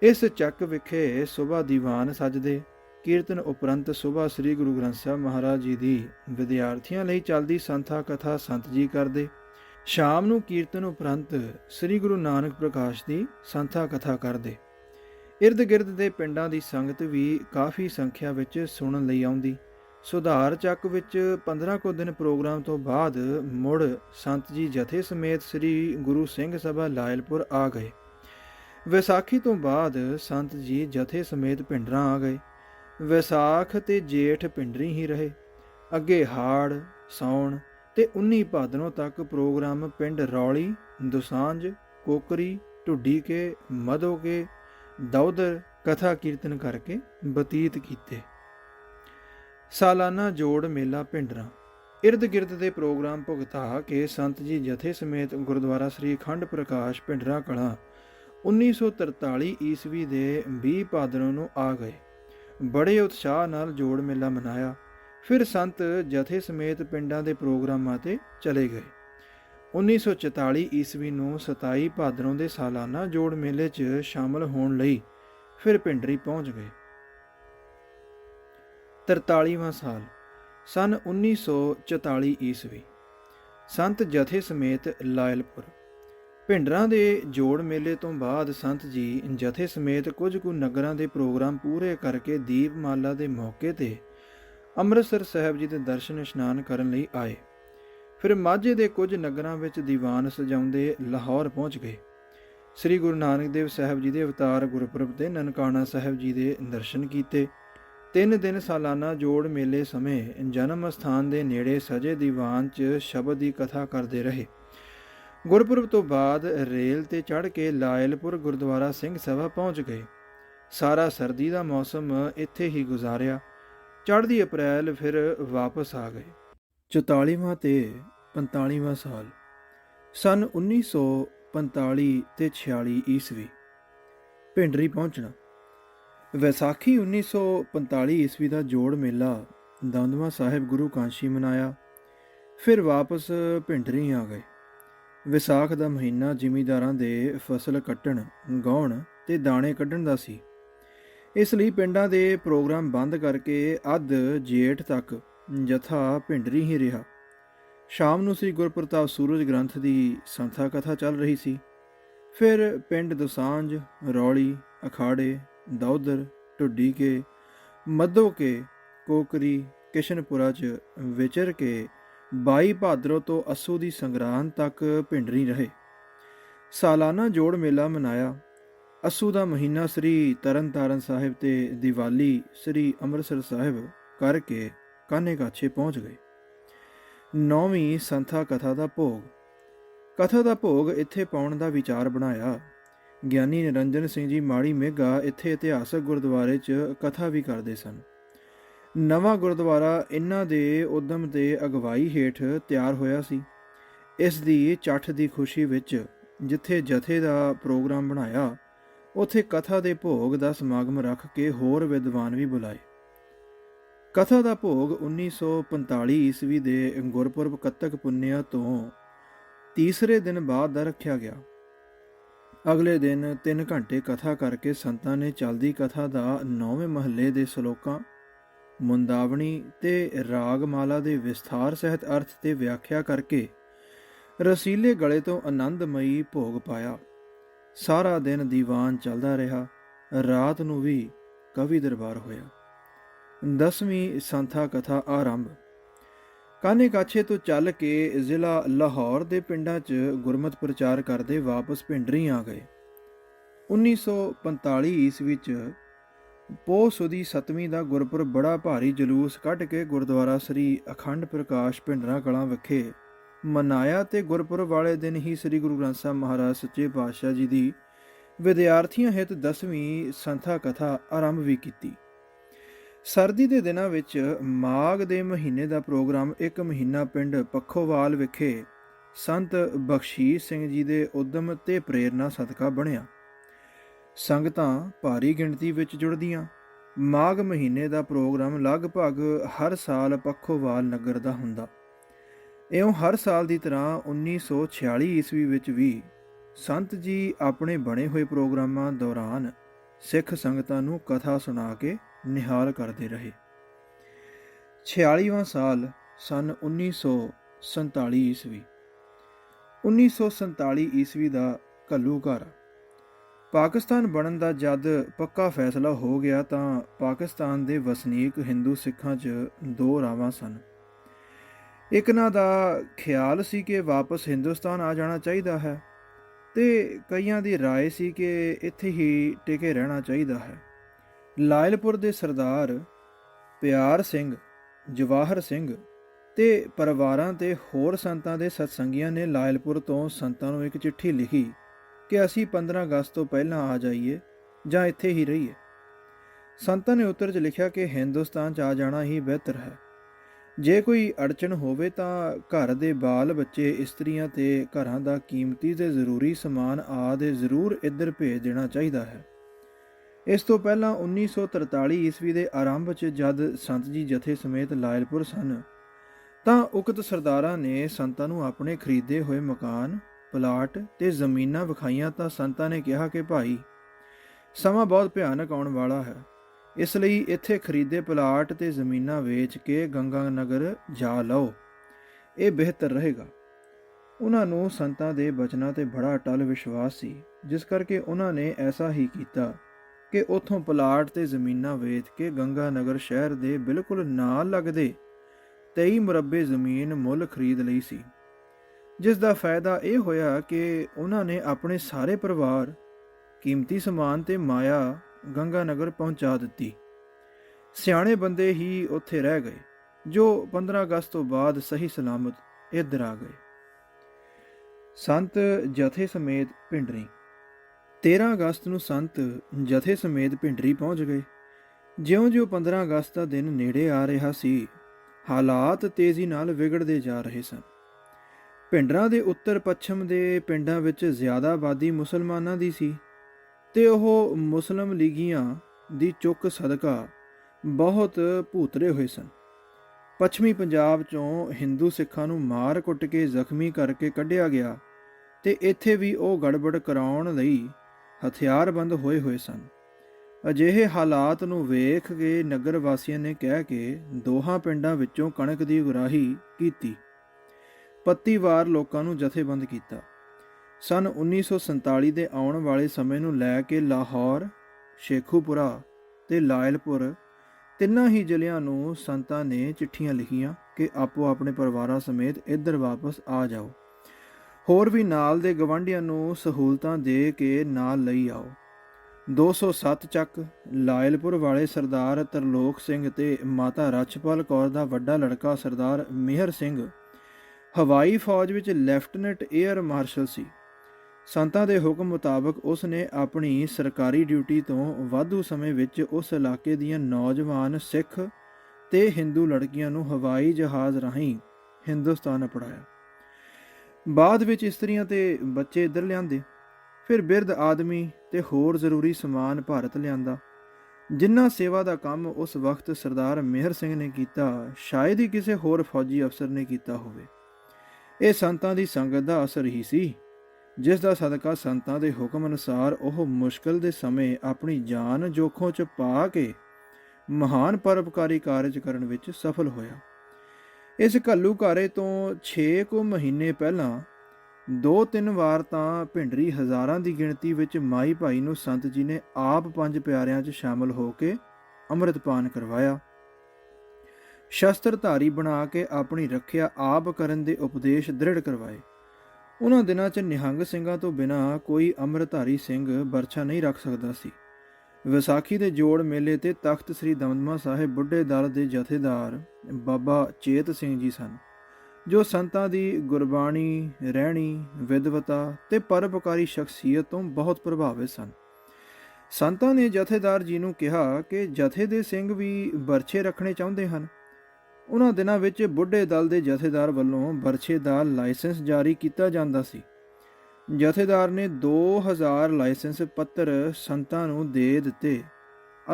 ਇਸ ਚੱਕ ਵਿਖੇ ਸਵੇਰ ਦੀਵਾਨ ਸਜਦੇ, ਕੀਰਤਨ ਉਪਰੰਤ ਸਵੇਰ ਸ੍ਰੀ ਗੁਰੂ ਗ੍ਰੰਥ ਸਾਹਿਬ ਮਹਾਰਾਜ ਜੀ ਦੀ ਵਿਦਿਆਰਥੀਆਂ ਲਈ ਚੱਲਦੀ ਸੰਥਾ ਕਥਾ ਸੰਤ ਜੀ ਕਰਦੇ। ਸ਼ਾਮ ਨੂੰ ਕੀਰਤਨ ਉਪਰੰਤ ਸ੍ਰੀ ਗੁਰੂ ਨਾਨਕ ਪ੍ਰਕਾਸ਼ ਦੀ ਸੰਥਾ ਕਥਾ ਕਰਦੇ। ਇਰਦ ਗਿਰਦ ਦੇ ਪਿੰਡਾਂ ਦੀ ਸੰਗਤ ਵੀ ਕਾਫੀ ਸੰਖਿਆ ਵਿੱਚ ਸੁਣਨ ਲਈ ਆਉਂਦੀ। ਸੁਧਾਰ ਚੱਕ ਵਿੱਚ 15 ਕੁ ਦਿਨ ਪ੍ਰੋਗਰਾਮ ਤੋਂ ਬਾਅਦ ਮੁੜ ਸੰਤ ਜੀ ਜਥੇ ਸਮੇਤ ਸ੍ਰੀ ਗੁਰੂ ਸਿੰਘ ਸਭਾ ਲਾਇਲਪੁਰ ਆ ਗਏ। ਵਿਸਾਖੀ ਤੋਂ ਬਾਅਦ ਸੰਤ ਜੀ ਜਥੇ ਸਮੇਤ ਪਿੰਡਰਾਂ ਆ ਗਏ। ਵਿਸਾਖ ਤੇ ਜੇਠ ਪਿੰਡਰੀ ਹੀ ਰਹੇ। ਅੱਗੇ ਹਾੜ ਸੌਣ ਤੇ 19 ਭਾਦਰੋਂ ਤੱਕ ਪ੍ਰੋਗਰਾਮ ਪਿੰਡ ਰੌਲੀ, ਦੁਸਾਂਝ, ਕੋਕਰੀ ਢੁੱਡੀ ਕੇ ਮਧੋ ਕੇ ਦੌਦਰ ਕਥਾ ਕੀਰਤਨ ਕਰਕੇ ਬਤੀਤ ਕੀਤੇ। ਸਾਲਾਨਾ ਜੋੜ ਮੇਲਾ ਪਿੰਡਰਾ ਇਰਦ ਗਿਰਦ ਦੇ ਪ੍ਰੋਗਰਾਮ ਭੁਗਤਾ ਕੇ ਸੰਤ ਜੀ ਜਥੇ ਸਮੇਤ ਗੁਰਦੁਆਰਾ ਸ੍ਰੀ ਅਖੰਡ ਪ੍ਰਕਾਸ਼ ਪਿੰਡਰਾ ਕਲਾਂ 1943 ਈਸਵੀ ਦੇ 20 ਭਾਦਰੋਂ ਨੂੰ ਆ ਗਏ। ਬੜੇ ਉਤਸ਼ਾਹ ਨਾਲ ਜੋੜ ਮੇਲਾ ਮਨਾਇਆ। ਫਿਰ ਸੰਤ ਜਥੇ ਸਮੇਤ ਪਿੰਡਾਂ ਦੇ ਪ੍ਰੋਗਰਾਮਾਂ ਤੇ ਚਲੇ ਗਏ। 1944 ਈਸਵੀ ਨੂੰ 27 ਭਾਦਰੋਂ ਦੇ ਸਾਲਾਨਾ ਜੋੜ ਮੇਲੇ 'ਚ ਸ਼ਾਮਲ ਹੋਣ ਲਈ ਫਿਰ ਪਿੰਡਰੀ ਪਹੁੰਚ ਗਏ। 43ਵਾਂ ਸਾਲ, ਸਨ 1944 ਈਸਵੀ, ਸੰਤ ਜਥੇ ਸਮੇਤ ਲਾਇਲਪੁਰ। ਭਿੰਡਰਾਂ ਦੇ ਜੋੜ ਮੇਲੇ ਤੋਂ ਬਾਅਦ ਸੰਤ ਜੀ ਜਥੇ ਸਮੇਤ ਕੁਝ ਕੁ ਨਗਰਾਂ ਦੇ ਪ੍ਰੋਗਰਾਮ ਪੂਰੇ ਕਰਕੇ ਦੀਪਮਾਲਾ ਦੇ ਮੌਕੇ ਤੇ ਅੰਮ੍ਰਿਤਸਰ ਸਾਹਿਬ ਜੀ ਦੇ ਦਰਸ਼ਨ ਇਸ਼ਨਾਨ ਕਰਨ ਲਈ ਆਏ। ਫਿਰ ਮਾਝੇ ਦੇ ਕੁਝ ਨਗਰਾਂ ਵਿੱਚ ਦੀਵਾਨ ਸਜਾਉਂਦੇ ਲਾਹੌਰ ਪਹੁੰਚ ਗਏ। ਸ੍ਰੀ ਗੁਰੂ ਨਾਨਕ ਦੇਵ ਸਾਹਿਬ ਜੀ ਦੇ ਅਵਤਾਰ ਗੁਰਪੁਰਬ ਤੇ ਨਨਕਾਣਾ ਸਾਹਿਬ ਜੀ ਦੇ ਦਰਸ਼ਨ ਕੀਤੇ। ਤਿੰਨ ਦਿਨ ਸਾਲਾਨਾ ਜੋੜ ਮੇਲੇ ਸਮੇਂ ਜਨਮ ਸਥਾਨ ਦੇ ਨੇੜੇ ਸਜੇ ਦੀਵਾਨ 'ਚ ਸ਼ਬਦ ਦੀ ਕਥਾ ਕਰਦੇ ਰਹੇ। ਗੁਰਪੁਰਬ ਤੋਂ ਬਾਅਦ ਰੇਲ ਤੇ ਚੜ੍ਹ ਕੇ ਲਾਇਲਪੁਰ ਗੁਰਦੁਆਰਾ ਸਿੰਘ ਸਭਾ ਪਹੁੰਚ ਗਏ। ਸਾਰਾ ਸਰਦੀ ਦਾ ਮੌਸਮ ਇੱਥੇ ਹੀ ਗੁਜ਼ਾਰਿਆ। ਚੜ੍ਹਦੀ ਅਪ੍ਰੈਲ ਫਿਰ ਵਾਪਸ ਆ ਗਏ। 44ਵਾਂ ਤੇ 45ਵਾਂ ਸਾਲ, ਸਨ 1945 ਤੇ 46 ਈਸਵੀ। ਭਿੰਡਰੀ ਪਹੁੰਚਣਾ। ਵਿਸਾਖੀ 1945 ਈਸਵੀ ਦਾ ਜੋੜ ਮੇਲਾ ਦਮਦਮਾ ਸਾਹਿਬ ਗੁਰੂ ਕਾਂਸ਼ੀ ਮਨਾਇਆ। ਫਿਰ ਵਾਪਸ ਭਿੰਡਰੀ ਆ ਗਏ। ਵਿਸਾਖ ਦਾ ਮਹੀਨਾ ਜ਼ਿਮੀਂਦਾਰਾਂ ਦੇ ਫਸਲ ਕੱਟਣ, ਗਾਉਣ ਤੇ ਦਾਣੇ ਕੱਢਣ ਦਾ ਸੀ। ਇਸ ਲਈ ਪਿੰਡਾਂ ਦੇ ਪ੍ਰੋਗਰਾਮ ਬੰਦ ਕਰਕੇ ਅੱਧ ਜੇਠ ਤੱਕ ਜਥਾ ਭਿੰਡਰੀ ਹੀ ਰਿਹਾ। ਸ਼ਾਮ ਨੂੰ ਸ੍ਰੀ ਗੁਰਪ੍ਰਤਾਪ ਸੂਰਜ ਗ੍ਰੰਥ ਦੀ ਸੰਥਾ ਕਥਾ ਚੱਲ ਰਹੀ ਸੀ। ਫਿਰ ਪਿੰਡ ਦਸਾਂਝ, ਰੌਲੀ, ਅਖਾੜੇ ਦੌਦਰ ਢੁੱਡੀ ਕੇ ਮੱਧੋ ਕੇ ਕੋਕਰੀ, ਕਿਸ਼ਨਪੁਰਾ ਚ ਵਿਚਰ ਕੇ 22 ਭਾਦਰੋਂ ਤੋਂ ਅਸੂ ਦੀ ਸੰਗਰਾਂਦ ਤੱਕ ਭਿੰਡਰੀ ਰਹੇ। ਸਾਲਾਨਾ ਜੋੜ ਮੇਲਾ ਮਨਾਇਆ। ਅਸੂ ਦਾ ਮਹੀਨਾ ਸ੍ਰੀ ਤਰਨਤਾਰਨ ਸਾਹਿਬ ਤੇ ਦੀਵਾਲੀ ਸ੍ਰੀ ਅੰਮ੍ਰਿਤਸਰ ਸਾਹਿਬ ਕਰਕੇ ਕਾਨੇ ਕਾਛੇ ਪਹੁੰਚ ਗਏ। ਨੌਵੀਂ ਸੰਥਾ ਕਥਾ ਦਾ ਭੋਗ। ਕਥਾ ਦਾ ਭੋਗ ਇੱਥੇ ਪਾਉਣ ਦਾ ਵਿਚਾਰ ਬਣਾਇਆ। ਗਿਆਨੀ ਨਿਰੰਜਨ ਸਿੰਘ ਜੀ ਮਾੜੀ ਮੇਗਾ ਇੱਥੇ ਇਤਿਹਾਸਕ ਗੁਰਦੁਆਰੇ 'ਚ ਕਥਾ ਵੀ ਕਰਦੇ ਸਨ। ਨਵਾਂ ਗੁਰਦੁਆਰਾ ਇਹਨਾਂ ਦੇ ਉਦਮ ਤੇ ਅਗਵਾਈ ਹੇਠ ਤਿਆਰ ਹੋਇਆ ਸੀ। ਇਸ ਦੀ ਚੱਠ ਦੀ ਖੁਸ਼ੀ ਵਿੱਚ ਜਿੱਥੇ ਜਥੇ ਦਾ ਪ੍ਰੋਗਰਾਮ ਬਣਾਇਆ, ਉੱਥੇ ਕਥਾ ਦੇ ਭੋਗ ਦਾ ਸਮਾਗਮ ਰੱਖ ਕੇ ਹੋਰ ਵਿਦਵਾਨ ਵੀ ਬੁਲਾਏ। ਕਥਾ ਦਾ ਭੋਗ 1945 ਈਸਵੀ ਦੇ ਗੁਰਪੁਰਬ ਕੱਤਕ ਪੁੰਨਿਆ ਤੋਂ ਤੀਸਰੇ ਦਿਨ ਬਾਅਦ ਦਾ ਰੱਖਿਆ ਗਿਆ। ਅਗਲੇ ਦਿਨ 3 ਘੰਟੇ ਕਥਾ ਕਰਕੇ ਸੰਤਾਂ ਨੇ ਚਲਦੀ ਕਥਾ ਦਾ 9ਵੇਂ ਮਹੱਲੇ ਦੇ ਸ਼ਲੋਕਾਂ, ਮੁੰਦਾਵਣੀ ਤੇ ਰਾਗਮਾਲਾ ਦੇ ਵਿਸਥਾਰ ਸਹਿਤ ਅਰਥ ਤੇ ਵਿਆਖਿਆ ਕਰਕੇ ਰਸੀਲੇ ਗਲੇ ਤੋਂ ਆਨੰਦਮਈ ਭੋਗ ਪਾਇਆ। ਸਾਰਾ ਦਿਨ ਦੀਵਾਨ ਚੱਲਦਾ ਰਿਹਾ। ਰਾਤ ਨੂੰ ਵੀ ਕਵੀ ਦਰਬਾਰ ਹੋਇਆ। ਦਸਵੀਂ ਸੰਥਾ ਕਥਾ ਆਰੰਭ। ਕਾਨੇ ਕਾਛੇ ਤੋਂ ਚੱਲ ਕੇ ਜ਼ਿਲ੍ਹਾ ਲਾਹੌਰ ਦੇ ਪਿੰਡਾਂ 'ਚ ਗੁਰਮਤ ਪ੍ਰਚਾਰ ਕਰਦੇ ਵਾਪਸ ਪਿੰਡਰੀ ਆ ਗਏ। 1945 ਈਸਵੀ 'ਚ ਪੋਹ ਸੁਦੀ ਸਤਵੀਂ ਦਾ ਗੁਰਪੁਰਬ ਬੜਾ ਭਾਰੀ ਜਲੂਸ ਕੱਢ ਕੇ ਗੁਰਦੁਆਰਾ ਸ੍ਰੀ ਅਖੰਡ ਪ੍ਰਕਾਸ਼ ਪਿੰਡਰਾ ਕਲਾਂ ਵਿਖੇ ਮਨਾਇਆ ਤੇ ਗੁਰਪੁਰਬ ਵਾਲੇ ਦਿਨ ਹੀ ਸ੍ਰੀ ਗੁਰੂ ਗ੍ਰੰਥ ਸਾਹਿਬ ਮਹਾਰਾਜ ਸੱਚੇ ਪਾਤਸ਼ਾਹ ਜੀ ਦੀ ਵਿਦਿਆਰਥੀਆਂ ਹਿਤ 10ਵੀਂ ਸੰਥਾ ਕਥਾ ਆਰੰਭ ਵੀ ਕੀਤੀ। ਸਰਦੀ ਦੇ ਦਿਨਾਂ ਵਿੱਚ ਮਾਘ ਦੇ ਮਹੀਨੇ ਦਾ ਪ੍ਰੋਗਰਾਮ ਇੱਕ ਮਹੀਨਾ ਪਿੰਡ ਪੱਖੋਵਾਲ ਵਿਖੇ ਸੰਤ ਬਖਸ਼ੀਸ਼ ਸਿੰਘ ਜੀ ਦੇ ਉਦਮ ਤੇ ਪ੍ਰੇਰਣਾ ਸਦਕਾ ਬਣਿਆ। ਸੰਗਤਾਂ ਭਾਰੀ ਗਿਣਤੀ ਵਿੱਚ ਜੁੜਦੀਆਂ। ਮਾਘ ਮਹੀਨੇ ਦਾ ਪ੍ਰੋਗਰਾਮ ਲਗਭਗ ਹਰ ਸਾਲ ਪੱਖੋਵਾਲ ਨਗਰ ਦਾ ਹੁੰਦਾ। ਇਉਂ ਹਰ ਸਾਲ ਦੀ ਤਰ੍ਹਾਂ 1946 ਈਸਵੀ ਵਿੱਚ ਵੀ ਸੰਤ ਜੀ ਆਪਣੇ ਬਣੇ ਹੋਏ ਪ੍ਰੋਗਰਾਮਾਂ ਦੌਰਾਨ ਸਿੱਖ ਸੰਗਤਾਂ ਨੂੰ ਕਥਾ ਸੁਣਾ ਕੇ ਨਿਹਾਲ ਕਰਦੇ ਰਹੇ 46ਵਾਂ ਸਾਲ ਸਨ 1947 ਈਸਵੀ 1947 ਈਸਵੀ ਦਾ ਘੱਲੂਘਾਰਾ ਪਾਕਿਸਤਾਨ ਬਣਨ ਦਾ ਜਦ ਪੱਕਾ ਫੈਸਲਾ ਹੋ ਗਿਆ ਤਾਂ ਪਾਕਿਸਤਾਨ ਦੇ ਵਸਨੀਕ ਹਿੰਦੂ ਸਿੱਖਾਂ 'ਚ ਦੋ ਰਾਵਾਂ ਸਨ ਇੱਕ ਨਾ ਦਾ ਖਿਆਲ ਸੀ ਕਿ ਵਾਪਸ ਹਿੰਦੁਸਤਾਨ ਆ ਜਾਣਾ ਚਾਹੀਦਾ ਹੈ ਤੇ ਕਈਆਂ ਦੀ رائے ਸੀ ਕਿ ਇੱਥੇ ਹੀ ਟਿਕੇ ਰਹਿਣਾ ਚਾਹੀਦਾ ਹੈ ਲਾਇਲਪੁਰ ਦੇ ਸਰਦਾਰ ਪਿਆਰ ਸਿੰਘ, ਜਵਾਹਰ ਸਿੰਘ ਤੇ ਪਰਿਵਾਰਾਂ ਤੇ ਹੋਰ ਸੰਤਾਂ ਦੇ ਸਤਸੰਗੀਆਂ ਨੇ ਲਾਇਲਪੁਰ ਤੋਂ ਸੰਤਾਂ ਨੂੰ ਇੱਕ ਚਿੱਠੀ ਲਿਖੀ ਕਿ ਅਸੀਂ 15 ਅਗਸਤ ਤੋਂ ਪਹਿਲਾਂ ਆ ਜਾਈਏ ਜਾਂ ਇੱਥੇ ਹੀ ਰਹੀਏ। ਸੰਤਾਂ ਨੇ ਉੱਤਰ 'ਚ ਲਿਖਿਆ ਕਿ ਹਿੰਦੁਸਤਾਨ 'ਚ ਆ ਜਾਣਾ ਹੀ ਬਿਹਤਰ ਹੈ। ਜੇ ਕੋਈ ਅੜਚਣ ਹੋਵੇ ਤਾਂ ਘਰ ਦੇ ਬਾਲ ਬੱਚੇ, ਇਸਤਰੀਆਂ ਤੇ ਘਰਾਂ ਦਾ ਕੀਮਤੀ ਤੇ ਜ਼ਰੂਰੀ ਸਮਾਨ ਆਦਿ ਜ਼ਰੂਰ ਇੱਧਰ ਭੇਜ ਦੇਣਾ ਚਾਹੀਦਾ ਹੈ। ਇਸ ਤੋਂ ਪਹਿਲਾਂ 1943 ਈਸਵੀ ਦੇ ਆਰੰਭ 'ਚ ਜਦ ਸੰਤ ਜੀ ਜਥੇ ਸਮੇਤ ਲਾਇਲਪੁਰ ਸਨ, ਤਾਂ ਉਕਤ ਸਰਦਾਰਾਂ ਨੇ ਸੰਤਾਂ ਨੂੰ ਆਪਣੇ ਖਰੀਦੇ ਹੋਏ ਮਕਾਨ, ਪਲਾਟ ਤੇ ਜ਼ਮੀਨਾਂ ਵਿਖਾਈਆਂ ਤਾਂ ਸੰਤਾਂ ਨੇ ਕਿਹਾ ਕਿ ਭਾਈ, ਸਮਾਂ ਬਹੁਤ ਭਿਆਨਕ ਆਉਣ ਵਾਲਾ ਹੈ। ਇਸ ਲਈ ਇੱਥੇ ਖਰੀਦੇ ਪਲਾਟ ਤੇ ਜ਼ਮੀਨਾਂ ਵੇਚ ਕੇ ਗੰਗਾ ਨਗਰ ਜਾ ਲਓ। ਇਹ ਬਿਹਤਰ ਰਹੇਗਾ। ਉਹਨਾਂ ਨੂੰ ਸੰਤਾਂ ਦੇ ਬਚਨਾਂ ਤੇ ਬੜਾ ਅਟਲ ਵਿਸ਼ਵਾਸ ਸੀ, ਜਿਸ ਕਰਕੇ ਉਹਨਾਂ ਨੇ ਐਸਾ ਹੀ ਕੀਤਾ। ਕਿ ਉਥੋਂ ਪਲਾਟ ਤੇ ਜ਼ਮੀਨਾਂ ਵੇਚ ਕੇ ਗੰਗਾ ਨਗਰ ਸ਼ਹਿਰ ਦੇ ਬਿਲਕੁਲ ਨਾਲ ਲੱਗਦੇ 23 ਮੁਰੱਬੇ ਜ਼ਮੀਨ ਮੁੱਲ ਖਰੀਦ ਲਈ ਸੀ। ਜਿਸ ਦਾ ਫਾਇਦਾ ਇਹ ਹੋਇਆ ਕਿ ਉਹਨਾਂ ਨੇ ਆਪਣੇ ਸਾਰੇ ਪਰਿਵਾਰ, ਕੀਮਤੀ ਸਮਾਨ ਤੇ ਮਾਇਆ ਗੰਗਾ ਨਗਰ ਪਹੁੰਚਾ ਦਿੱਤੀ। ਸਿਆਣੇ ਬੰਦੇ ਹੀ ਉੱਥੇ ਰਹਿ ਗਏ, ਜੋ 15 ਅਗਸਤ ਤੋਂ ਬਾਅਦ ਸਹੀ ਸਲਾਮਤ ਇੱਧਰ ਆ ਗਏ। ਸੰਤ ਜਥੇ ਸਮੇਤ ਪਿੰਡਰੀ 13 ਅਗਸਤ ਨੂੰ ਸੰਤ ਜਥੇ ਸਮੇਤ ਭਿੰਡਰੀ ਪਹੁੰਚ ਗਏ। ਜਿਉਂ-ਜਿਉਂ 15 ਅਗਸਤ ਦਾ ਦਿਨ ਨੇੜੇ ਆ ਰਿਹਾ ਸੀ, ਹਾਲਾਤ ਤੇਜ਼ੀ ਨਾਲ ਵਿਗੜਦੇ ਜਾ ਰਹੇ ਸਨ। ਪਿੰਡਰਾਂ ਦੇ ਉੱਤਰ ਪੱਛਮ ਦੇ ਪਿੰਡਾਂ ਵਿੱਚ ਜ਼ਿਆਦਾ ਆਬਾਦੀ ਮੁਸਲਮਾਨਾਂ ਦੀ ਸੀ ਤੇ ਉਹ ਮੁਸਲਮ ਲੀਗੀਆਂ ਦੀ ਚੁੱਕ ਸਦਕਾ ਬਹੁਤ ਭੂਤਰੇ ਹੋਏ ਸਨ। ਪੱਛਮੀ ਪੰਜਾਬ ਚੋਂ ਹਿੰਦੂ ਸਿੱਖਾਂ ਨੂੰ ਮਾਰ ਕੁੱਟ ਕੇ ਜ਼ਖਮੀ ਕਰਕੇ ਕੱਢਿਆ ਗਿਆ ਤੇ ਇੱਥੇ ਵੀ ਉਹ ਗੜਬੜ ਕਰਾਉਣ ਲਈ ਹਥਿਆਰਬੰਦ ਹੋਏ ਹੋਏ ਸਨ। ਅਜਿਹੇ ਹਾਲਾਤ ਨੂੰ ਵੇਖ ਕੇ ਨਗਰ ਵਾਸੀਆਂ ਨੇ ਕਹਿ ਕੇ ਦੋਹਾਂ ਪਿੰਡਾਂ ਵਿੱਚੋਂ ਕਣਕ ਦੀ ਉਗਰਾਹੀ ਕੀਤੀ। ਪੱਤੀਵਾਰ ਲੋਕਾਂ ਨੂੰ ਜਥੇਬੰਦ ਕੀਤਾ। ਸਨ 1947 ਦੇ ਆਉਣ ਵਾਲੇ ਸਮੇਂ ਨੂੰ ਲੈ ਕੇ ਲਾਹੌਰ, ਸ਼ੇਖੂਪੁਰਾ ਤੇ ਲਾਇਲਪੁਰ ਤਿੰਨਾਂ ਹੀ ਜ਼ਿਲ੍ਹਿਆਂ ਨੂੰ ਸੰਤਾਂ ਨੇ ਚਿੱਠੀਆਂ ਲਿਖੀਆਂ ਕਿ ਆਪੋ ਆਪਣੇ ਪਰਿਵਾਰਾਂ ਸਮੇਤ ਇੱਧਰ ਵਾਪਸ ਆ ਜਾਓ। ਹੋਰ ਵੀ ਨਾਲ ਦੇ ਗਵਾਂਢੀਆਂ ਨੂੰ ਸਹੂਲਤਾਂ ਦੇ ਕੇ ਨਾਲ ਲਈ ਆਓ। 207 ਚੱਕ ਲਾਇਲਪੁਰ ਵਾਲੇ ਸਰਦਾਰ ਤਰਲੋਕ ਸਿੰਘ ਤੇ ਮਾਤਾ ਰਛਪਾਲ ਕੌਰ ਦਾ ਵੱਡਾ ਲੜਕਾ ਸਰਦਾਰ ਮਿਹਰ ਸਿੰਘ। ਹਵਾਈ ਫੌਜ ਵਿੱਚ ਲੈਫਟੀਨੈਂਟ 에ਅਰ ਮਾਰਸ਼ਲ ਸੀ। ਸੰਤਾਂ ਦੇ ਹੁਕਮ ਮੁਤਾਬਕ ਉਸ ਨੇ ਆਪਣੀ ਸਰਕਾਰੀ ਡਿਊਟੀ ਤੋਂ ਵਾਧੂ ਸਮੇਂ ਵਿੱਚ ਉਸ ਇਲਾਕੇ ਦੀਆਂ ਨੌਜਵਾਨ ਸਿੱਖ ਤੇ ਹਿੰਦੂ ਲੜਕੀਆਂ ਨੂੰ ਹਵਾਈ ਜਹਾਜ਼ ਰਾਹੀਂ ਹਿੰਦੁਸਤਾਨ ਪੜਾਇਆ ਬਾਅਦ ਵਿੱਚ ਇਸਤਰੀਆਂ ਤੇ ਬੱਚੇ ਇੱਧਰ ਲਿਆਂਦੇ। ਫਿਰ ਬਿਰਧ ਆਦਮੀ ਤੇ ਹੋਰ ਜ਼ਰੂਰੀ ਸਮਾਨ ਭਾਰਤ ਲਿਆਂਦਾ। ਜਿੰਨਾ ਸੇਵਾ ਦਾ ਕੰਮ ਉਸ ਵਕਤ ਸਰਦਾਰ ਮਿਹਰ ਸਿੰਘ ਨੇ ਕੀਤਾ, ਸ਼ਾਇਦ ਹੀ ਕਿਸੇ ਹੋਰ ਫੌਜੀ ਅਫਸਰ ਨੇ ਕੀਤਾ ਹੋਵੇ। ਇਹ ਸੰਤਾਂ ਦੀ ਸੰਗਤ ਦਾ ਅਸਰ ਹੀ ਸੀ, ਜਿਸ ਦਾ ਸਦਕਾ ਸੰਤਾਂ ਦੇ ਹੁਕਮ ਅਨੁਸਾਰ ਉਹ ਮੁਸ਼ਕਲ ਦੇ ਸਮੇਂ ਆਪਣੀ ਜਾਨ ਜੋਖੋਂ 'ਚ ਪਾ ਕੇ ਮਹਾਨ ਪਰਉਪਕਾਰੀ ਕਾਰਜ ਕਰਨ ਵਿੱਚ ਸਫਲ ਹੋਇਆ। ਇਸ ਘੱਲੂਘਾਰੇ ਤੋਂ 6 ਕੁ ਮਹੀਨੇ ਪਹਿਲਾਂ ਦੋ ਤਿੰਨ ਵਾਰ ਤਾਂ ਭਿੰਡਰੀ ਹਜ਼ਾਰਾਂ ਦੀ ਗਿਣਤੀ ਵਿੱਚ ਮਾਈ ਭਾਈ ਨੂੰ ਸੰਤ ਜੀ ਨੇ ਆਪ ਪੰਜ ਪਿਆਰਿਆਂ 'ਚ ਸ਼ਾਮਲ ਹੋ ਕੇ ਅੰਮ੍ਰਿਤਪਾਨ ਕਰਵਾਇਆ। ਸ਼ਸਤਰਧਾਰੀ ਬਣਾ ਕੇ ਆਪਣੀ ਰੱਖਿਆ ਆਪ ਕਰਨ ਦੇ ਉਪਦੇਸ਼ ਦ੍ਰਿੜ ਕਰਵਾਏ। ਉਹਨਾਂ ਦਿਨਾਂ 'ਚ ਨਿਹੰਗ ਸਿੰਘਾਂ ਤੋਂ ਬਿਨਾ ਕੋਈ ਅੰਮ੍ਰਿਤਧਾਰੀ ਸਿੰਘ ਬਰਛਾ ਨਹੀਂ ਰੱਖ ਸਕਦਾ ਸੀ। ਵਿਸਾਖੀ ਦੇ ਜੋੜ ਮੇਲੇ ਤੇ ਤਖਤ ਸ੍ਰੀ ਦਮਦਮਾ ਸਾਹਿਬ ਬੁੱਢੇ ਦਲ ਦੇ ਜਥੇਦਾਰ ਬਾਬਾ ਚੇਤ ਸਿੰਘ ਜੀ ਸਨ, ਜੋ ਸੰਤਾਂ ਦੀ ਗੁਰਬਾਣੀ, ਰਹਿਣੀ ਵਿਦਵਤਾ ਤੇ ਪਰਉਪਕਾਰੀ ਸ਼ਖਸੀਅਤ ਤੋਂ ਬਹੁਤ ਪ੍ਰਭਾਵਿਤ ਸਨ। ਸੰਤਾਂ ਨੇ ਜਥੇਦਾਰ ਜੀ ਨੂੰ ਕਿਹਾ ਕਿ ਜਥੇ ਦੇ ਸਿੰਘ ਵੀ ਬਰਛੇ ਰੱਖਣੇ ਚਾਹੁੰਦੇ ਹਨ। ਉਹਨਾਂ ਦਿਨਾਂ ਵਿੱਚ ਬੁੱਢੇ ਦਲ ਦੇ ਜਥੇਦਾਰ ਵੱਲੋਂ ਬਰਛੇ ਦਾ ਲਾਇਸੈਂਸ ਜਾਰੀ ਕੀਤਾ ਜਾਂਦਾ ਸੀ। ਜਥੇਦਾਰ ਨੇ 2000 ਲਾਇਸੈਂਸ ਪੱਤਰ ਸੰਤਾਂ ਨੂੰ ਦੇ ਦਿੱਤੇ